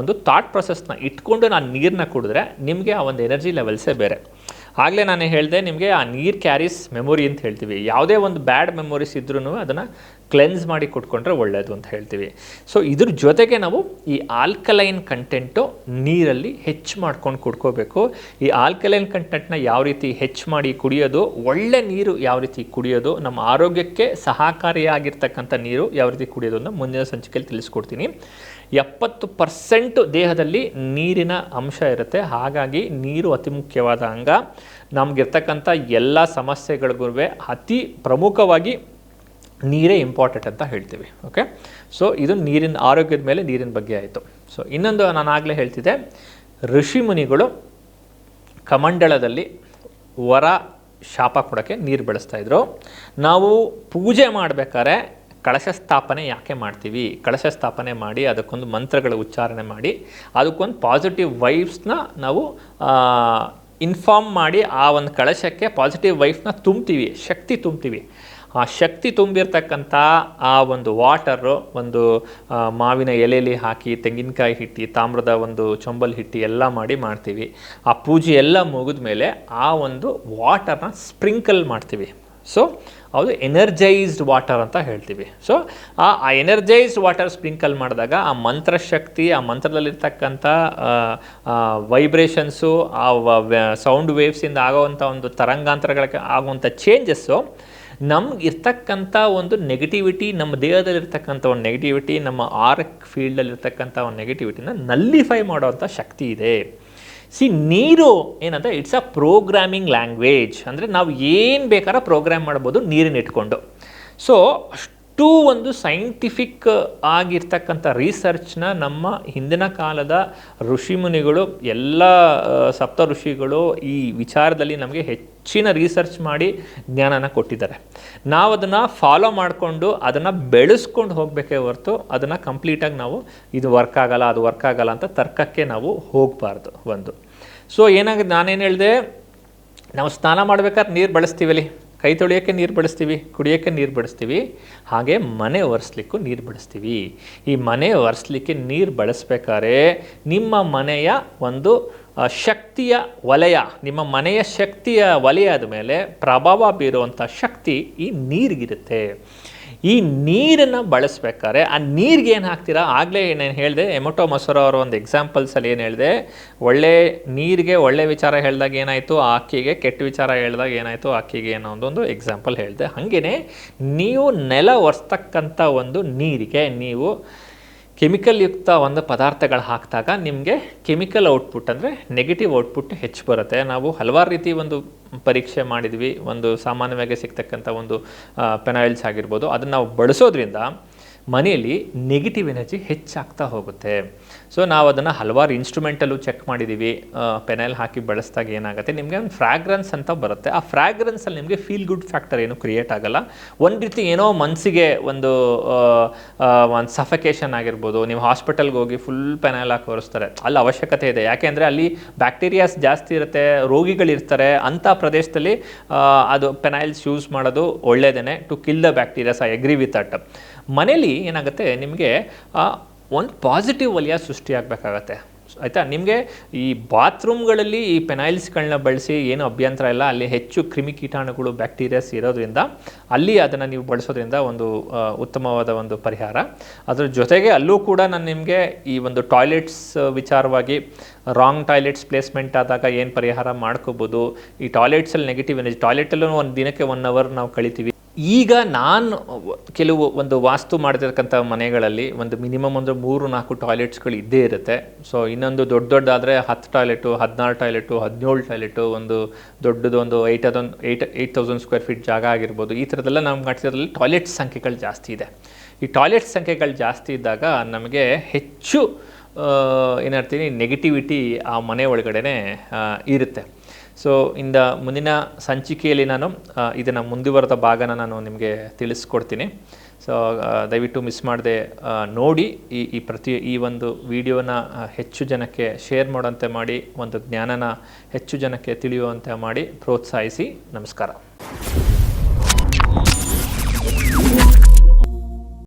ಒಂದು ಥಾಟ್ ಪ್ರೊಸೆಸ್ನ ಇಟ್ಕೊಂಡು ನಾನು ನೀರನ್ನ ಕುಡಿದ್ರೆ ನಿಮಗೆ ಆ ಒಂದು ಎನರ್ಜಿ ಲೆವೆಲ್ಸೇ ಬೇರೆ. ಆಗಲೇ ನಾನು ಹೇಳಿದೆ, ನಿಮಗೆ ಆ ನೀರು ಕ್ಯಾರೀಸ್ ಮೆಮೊರಿ ಅಂತ ಹೇಳ್ತೀವಿ. ಯಾವುದೇ ಒಂದು ಬ್ಯಾಡ್ ಮೆಮೊರೀಸ್ ಇದ್ರೂ ಅದನ್ನು ಕ್ಲೆನ್ಸ್ ಮಾಡಿ ಕೊಟ್ಕೊಂಡ್ರೆ ಒಳ್ಳೆಯದು ಅಂತ ಹೇಳ್ತೀವಿ. ಸೊ ಇದ್ರ ಜೊತೆಗೆ ನಾವು ಈ ಆಲ್ಕಲೈನ್ ಕಂಟೆಂಟು ನೀರಲ್ಲಿ ಹೆಚ್ಚು ಮಾಡ್ಕೊಂಡು ಕುಡ್ಕೋಬೇಕು. ಈ ಆಲ್ಕಲೈನ್ ಕಂಟೆಂಟ್ನ ಯಾವ ರೀತಿ ಹೆಚ್ಚು ಮಾಡಿ ಕುಡಿಯೋದು, ಒಳ್ಳೆ ನೀರು ಯಾವ ರೀತಿ ಕುಡಿಯೋದು, ನಮ್ಮ ಆರೋಗ್ಯಕ್ಕೆ ಸಹಕಾರಿಯಾಗಿರ್ತಕ್ಕಂಥ ನೀರು ಯಾವ ರೀತಿ ಕುಡಿಯೋದು ಅಂತ ಮುಂದಿನ ಸಂಚಿಕೆಯಲ್ಲಿ ತಿಳಿಸ್ಕೊಡ್ತೀನಿ. ಎಪ್ಪತ್ತು ಪರ್ಸೆಂಟ್ ದೇಹದಲ್ಲಿ ನೀರಿನ ಅಂಶ ಇರುತ್ತೆ. ಹಾಗಾಗಿ ನೀರು ಅತಿ ಮುಖ್ಯವಾದ ಅಂಗ. ನಮಗಿರ್ತಕ್ಕಂಥ ಎಲ್ಲ ಸಮಸ್ಯೆಗಳಿಗೂ ಅತಿ ಪ್ರಮುಖವಾಗಿ ನೀರೇ ಇಂಪಾರ್ಟೆಂಟ್ ಅಂತ ಹೇಳ್ತೀವಿ. ಓಕೆ? ಸೊ, ಇದು ನೀರಿನ ಆರೋಗ್ಯದ ಮೇಲೆ ನೀರಿನ ಬಗ್ಗೆ ಆಯಿತು. ಸೊ, ಇನ್ನೊಂದು ನಾನು ಹೇಳ್ತಿದ್ದೆ. ಹೇಳ್ತಿದ್ದೆ ಋಷಿಮುನಿಗಳು ಕಮಂಡಳದಲ್ಲಿ ವರ ಶಾಪ ಕೊಡೋಕ್ಕೆ ನೀರು ಬೆಳೆಸ್ತಾ ಇದ್ರು. ನಾವು ಪೂಜೆ ಮಾಡಬೇಕಾದ್ರೆ ಕಳಶ ಸ್ಥಾಪನೆ ಯಾಕೆ ಮಾಡ್ತೀವಿ? ಕಳಶ ಸ್ಥಾಪನೆ ಮಾಡಿ ಅದಕ್ಕೊಂದು ಮಂತ್ರಗಳ ಉಚ್ಚಾರಣೆ ಮಾಡಿ, ಅದಕ್ಕೊಂದು ಪಾಸಿಟಿವ್ ವೈಬ್ಸ್ನ ನಾವು ಇನ್ಫಾರ್ಮ್ ಮಾಡಿ ಆ ಒಂದು ಕಳಶಕ್ಕೆ ಪಾಸಿಟಿವ್ ವೈಫ್ನ ತುಂಬ್ತೀವಿ ಶಕ್ತಿ ತುಂಬ್ತೀವಿ ಆ ಶಕ್ತಿ ತುಂಬಿರ್ತಕ್ಕಂಥ ಆ ಒಂದು ವಾಟರು ಒಂದು ಮಾವಿನ ಎಲೆಯಲ್ಲಿ ಹಾಕಿ, ತೆಂಗಿನಕಾಯಿ ಹಿಟ್ಟಿ, ತಾಮ್ರದ ಒಂದು ಚೊಂಬಲ್ ಹಿಟ್ಟಿ ಎಲ್ಲ ಮಾಡಿ ಮಾಡ್ತೀವಿ. ಆ ಪೂಜೆ ಎಲ್ಲ ಮುಗಿದ ಮೇಲೆ ಆ ಒಂದು ವಾಟರ್ನ ಸ್ಪ್ರಿಂಕಲ್ ಮಾಡ್ತೀವಿ. ಸೊ ಅದು ಎನರ್ಜೈಸ್ಡ್ ವಾಟರ್ ಅಂತ ಹೇಳ್ತೀವಿ. ಸೊ ಆ ಎನರ್ಜೈಸ್ಡ್ ವಾಟರ್ ಸ್ಪ್ರಿಂಕಲ್ ಮಾಡಿದಾಗ ಆ ಮಂತ್ರಶಕ್ತಿ, ಆ ಮಂತ್ರದಲ್ಲಿರ್ತಕ್ಕಂಥ ವೈಬ್ರೇಷನ್ಸು ಆ ಸೌಂಡ್ ವೇವ್ಸಿಂದ ಆಗೋವಂಥ ಒಂದು ತರಂಗಾಂತರಗಳ ಆಗುವಂಥ ಚೇಂಜಸ್ಸು ನಮ್ಗೆ ಇರ್ತಕ್ಕಂಥ ಒಂದು ನೆಗೆಟಿವಿಟಿ ನಮ್ಮ ದೇಹದಲ್ಲಿರ್ತಕ್ಕಂಥ ಒಂದು ನೆಗೆಟಿವಿಟಿ ನಮ್ಮ ಆರ್ಕ್ ಫೀಲ್ಡಲ್ಲಿರ್ತಕ್ಕಂಥ ಒಂದು ನೆಗೆಟಿವಿಟಿನ ನಲ್ಲಿಫೈ ಮಾಡೋವಂಥ ಶಕ್ತಿ ಇದೆ. ಸಿ ನೀರು ಏನಂತ ಇಟ್ಸ್ ಅ ಪ್ರೋಗ್ರಾಮಿಂಗ್ ಲ್ಯಾಂಗ್ವೇಜ್ ಅಂದರೆ ನಾವು ಏನು ಬೇಕಾದ್ರೆ ಪ್ರೋಗ್ರಾಮ್ ಮಾಡ್ಬೋದು ನೀರನ್ನ ಇಟ್ಕೊಂಡು. ಸೊ ಅಷ್ಟು ಒಂದು ಸೈಂಟಿಫಿಕ್ ಆಗಿರ್ತಕ್ಕಂಥ ರಿಸರ್ಚ್ನ ನಮ್ಮ ಹಿಂದಿನ ಕಾಲದ ಋಷಿಮುನಿಗಳು ಎಲ್ಲ ಸಪ್ತ ಋಷಿಗಳು ಈ ವಿಚಾರದಲ್ಲಿ ನಮಗೆ ಹೆಚ್ಚಿನ ರಿಸರ್ಚ್ ಮಾಡಿ ಜ್ಞಾನನ ಕೊಟ್ಟಿದ್ದಾರೆ. ನಾವು ಅದನ್ನು ಫಾಲೋ ಮಾಡಿಕೊಂಡು, ಅದನ್ನು ಬೆಳೆಸ್ಕೊಂಡು ಹೋಗಬೇಕೇ ಹೊರತು, ಅದನ್ನು ಕಂಪ್ಲೀಟಾಗಿ ನಾವು, ಇದು ವರ್ಕ್ ಆಗಲ್ಲ, ಅದು ವರ್ಕ್ ಆಗಲ್ಲ ಅಂತ ತರ್ಕಕ್ಕೆ ನಾವು ಹೋಗಬಾರ್ದು ಒಂದು. ಸೊ ಏನಾಗುತ್ತೆ ನಾನೇನು ಹೇಳಿದೆ, ನಾವು ಸ್ನಾನ ಮಾಡ್ಬೇಕಾದ್ರೆ ನೀರು ಬಳಸ್ತೀವಲ್ಲಿ? ಕೈ ತೊಳೆಯೋಕ್ಕೆ ನೀರು ಬಳಸ್ತೀವಿ, ಕುಡಿಯೋಕ್ಕೆ ನೀರು ಬಳಸ್ತೀವಿ, ಹಾಗೆ ಮನೆ ಒರೆಸ್ಲಿಕ್ಕೂ ನೀರು ಬಳಸ್ತೀವಿ. ಈ ಮನೆ ಒರೆಸ್ಲಿಕ್ಕೆ ನೀರು ಬಳಸ್ಬೇಕಾದ್ರೆ ನಿಮ್ಮ ಮನೆಯ ಒಂದು ಶಕ್ತಿಯ ವಲಯ, ನಿಮ್ಮ ಮನೆಯ ಶಕ್ತಿಯ ವಲಯದ ಮೇಲೆ ಪ್ರಭಾವ ಬೀರುವಂಥ ಶಕ್ತಿ ಈ ನೀರಿಗಿರುತ್ತೆ. ಈ ನೀರನ್ನು ಬಳಸ್ಬೇಕಾದ್ರೆ ಆ ನೀರಿಗೆ ಏನು ಹಾಕ್ತೀರಾ? ಆಗಲೇ ಏನೇನು ಹೇಳಿದೆ, ಎಮೊಟೊ ಮೊಸರು ಅವರ ಒಂದು ಎಕ್ಸಾಂಪಲ್ಸಲ್ಲಿ ಏನು ಹೇಳಿದೆ, ಒಳ್ಳೆ ನೀರಿಗೆ ಒಳ್ಳೆ ವಿಚಾರ ಹೇಳಿದಾಗ ಏನಾಯಿತು? ಆ ಅಕ್ಕಿಗೆ ಕೆಟ್ಟ ವಿಚಾರ ಹೇಳಿದಾಗ ಏನಾಯಿತು? ಅಕ್ಕಿಗೆ ಏನೋ ಒಂದೊಂದು ಎಕ್ಸಾಂಪಲ್ ಹೇಳಿದೆ. ಹಾಗೆಯೇ ನೀವು ನೆಲ ಒರೆಸ್ತಕ್ಕಂಥ ಒಂದು ನೀರಿಗೆ ನೀವು ಕೆಮಿಕಲ್ ಯುಕ್ತ ಒಂದು ಪದಾರ್ಥಗಳು ಹಾಕಿದಾಗ ನಿಮಗೆ ಕೆಮಿಕಲ್ ಔಟ್ಪುಟ್ ಅಂದರೆ ನೆಗೆಟಿವ್ ಔಟ್ಪುಟ್ ಹೆಚ್ಚು ಬರುತ್ತೆ. ನಾವು ಹಲವಾರು ರೀತಿ ಒಂದು ಪರೀಕ್ಷೆ ಮಾಡಿದ್ವಿ. ಒಂದು ಸಾಮಾನ್ಯವಾಗಿ ಸಿಗ್ತಕ್ಕಂಥ ಒಂದು ಪೆನಾಯಿಲ್ಸ್ ಆಗಿರ್ಬೋದು. ಅದನ್ನು ನಾವು ಬಳಸೋದ್ರಿಂದ ಮನೆಯಲ್ಲಿ ನೆಗೆಟಿವ್ ಎನರ್ಜಿ ಹೆಚ್ಚಾಗ್ತಾ ಹೋಗುತ್ತೆ. ಸೊ ನಾವು ಅದನ್ನು ಹಲವಾರು ಇನ್ಸ್ಟ್ರೂಮೆಂಟಲ್ಲೂ ಚೆಕ್ ಮಾಡಿದ್ದೀವಿ ಪೆನೈಲ್ ಹಾಕಿ ಬಳಸಿದಾಗ ಏನಾಗುತ್ತೆ? ನಿಮಗೆ ಒಂದು ಫ್ರಾಗ್ರೆನ್ಸ್ ಅಂತ ಬರುತ್ತೆ. ಆ ಫ್ರಾಗ್ರೆನ್ಸಲ್ಲಿ ನಿಮಗೆ ಫೀಲ್ ಗುಡ್ ಫ್ಯಾಕ್ಟರ್ ಏನು ಕ್ರಿಯೇಟ್ ಆಗಲ್ಲ. ಒಂದು ರೀತಿ ಏನೋ ಮನಸ್ಸಿಗೆ ಒಂದು ಒಂದು ಸಫಕೇಶನ್ ಆಗಿರ್ಬೋದು. ನೀವು ಹಾಸ್ಪಿಟಲ್ಗೆ ಹೋಗಿ ಫುಲ್ ಪೆನೈಲ್ ಹಾಕಿ ಒರೆಸ್ತಾರೆ. ಅಲ್ಲಿ ಅವಶ್ಯಕತೆ ಇದೆ. ಯಾಕೆಂದರೆ ಅಲ್ಲಿ ಬ್ಯಾಕ್ಟೀರಿಯಾಸ್ ಜಾಸ್ತಿ ಇರುತ್ತೆ ರೋಗಿಗಳಿರ್ತಾರೆ ಅಂಥ ಪ್ರದೇಶದಲ್ಲಿ ಅದು ಪೆನೈಲ್ಸ್ ಯೂಸ್ ಮಾಡೋದು ಒಳ್ಳೆಯದೇ to kill the bacterias I agree with it ಮನೇಲಿ ಏನಾಗುತ್ತೆ? ನಿಮಗೆ ಒಂದು ಪಾಸಿಟಿವ್ ವಲಯ ಸೃಷ್ಟಿಯಾಗಬೇಕಾಗತ್ತೆ. ಆಯಿತಾ? ನಿಮಗೆ ಈ ಬಾತ್ರೂಮ್ಗಳಲ್ಲಿ ಈ ಪೆನೈಲ್ಸ್ಗಳನ್ನ ಬಳಸಿ ಏನು ಅಭ್ಯಂತರ ಇಲ್ಲ. ಅಲ್ಲಿ ಹೆಚ್ಚು ಕ್ರಿಮಿಕೀಟಾಣುಗಳು ಬ್ಯಾಕ್ಟೀರಿಯಾಸ್ ಇರೋದ್ರಿಂದ ಅಲ್ಲಿ ಅದನ್ನು ನೀವು ಬಳಸೋದ್ರಿಂದ ಒಂದು ಉತ್ತಮವಾದ ಒಂದು ಪರಿಹಾರ. ಅದರ ಜೊತೆಗೆ ಅಲ್ಲೂ ಕೂಡ ನಾನು ನಿಮಗೆ ಈ ಒಂದು ಟಾಯ್ಲೆಟ್ಸ್ ವಿಚಾರವಾಗಿ ರಾಂಗ್ ಟಾಯ್ಲೆಟ್ಸ್ ಪ್ಲೇಸ್ಮೆಂಟ್ ಆದಾಗ ಏನು ಪರಿಹಾರ ಮಾಡ್ಕೋಬೋದು? ಈ ಟಾಯ್ಲೆಟ್ಸಲ್ಲಿ ನೆಗೆಟಿವ್ ಎನರ್ಜಿ ಟಾಯ್ಲೆಟಲ್ಲೂ ಒಂದು ದಿನಕ್ಕೆ ಒನ್ ಅವರ್ ನಾವು ಕಳಿತೀವಿ. ಈಗ ನಾನು ಕೆಲವು ಒಂದು ವಾಸ್ತು ಮಾಡಿರ್ತಕ್ಕಂಥ ಮನೆಗಳಲ್ಲಿ ಒಂದು ಮಿನಿಮಮ್ ಒಂದು ಮೂರು, ನಾಲ್ಕು ಟಾಯ್ಲೆಟ್ಸ್ಗಳು ಇದ್ದೇ ಇರುತ್ತೆ. ಸೊ ಇನ್ನೊಂದು ದೊಡ್ಡ ದೊಡ್ಡದಾದರೆ ಹತ್ತು ಟಾಯ್ಲೆಟು, ಹದಿನಾರು ಟಾಯ್ಲೆಟು, ಹದಿನೇಳು ಟಾಯ್ಲೆಟು, ಒಂದು ದೊಡ್ಡದು ಒಂದು ಏಯ್ಟ್ ಅದೊಂದು eight eight thousand square feet ಜಾಗ ಆಗಿರ್ಬೋದು. ಈ ಥರದೆಲ್ಲ ನಾವು ಮಾಡಿಸಿದ್ರಲ್ಲಿ ಟಾಯ್ಲೆಟ್ ಸಂಖ್ಯೆಗಳು ಜಾಸ್ತಿ ಇದೆ. ಈ ಟಾಯ್ಲೆಟ್ ಸಂಖ್ಯೆಗಳು ಜಾಸ್ತಿ ಇದ್ದಾಗ ನಮಗೆ ಹೆಚ್ಚು ಏನಾಗ್ತೀನಿ ನೆಗೆಟಿವಿಟಿ ಆ ಮನೆ ಒಳಗಡೆ ಇರುತ್ತೆ. ಸೊ ಇಂದ ಮುಂದಿನ ಸಂಚಿಕೆಯಲ್ಲಿ ನಾನು ಇದನ್ನು ಮುಂದುವರೆದ ಭಾಗನ ನಾನು ನಿಮಗೆ ತಿಳಿಸ್ಕೊಡ್ತೀನಿ. ಸೊ ದಯವಿಟ್ಟು ಮಿಸ್ ಮಾಡದೆ ನೋಡಿ ಈ ಈ ಪ್ರತಿ, ಈ ಒಂದು ವಿಡಿಯೋನ ಹೆಚ್ಚು ಜನಕ್ಕೆ ಶೇರ್ ಮಾಡೋಂತೆ ಮಾಡಿ, ಒಂದು ಜ್ಞಾನನ ಹೆಚ್ಚು ಜನಕ್ಕೆ ತಿಳಿಯುವಂತೆ ಮಾಡಿ, ಪ್ರೋತ್ಸಾಹಿಸಿ. ನಮಸ್ಕಾರ.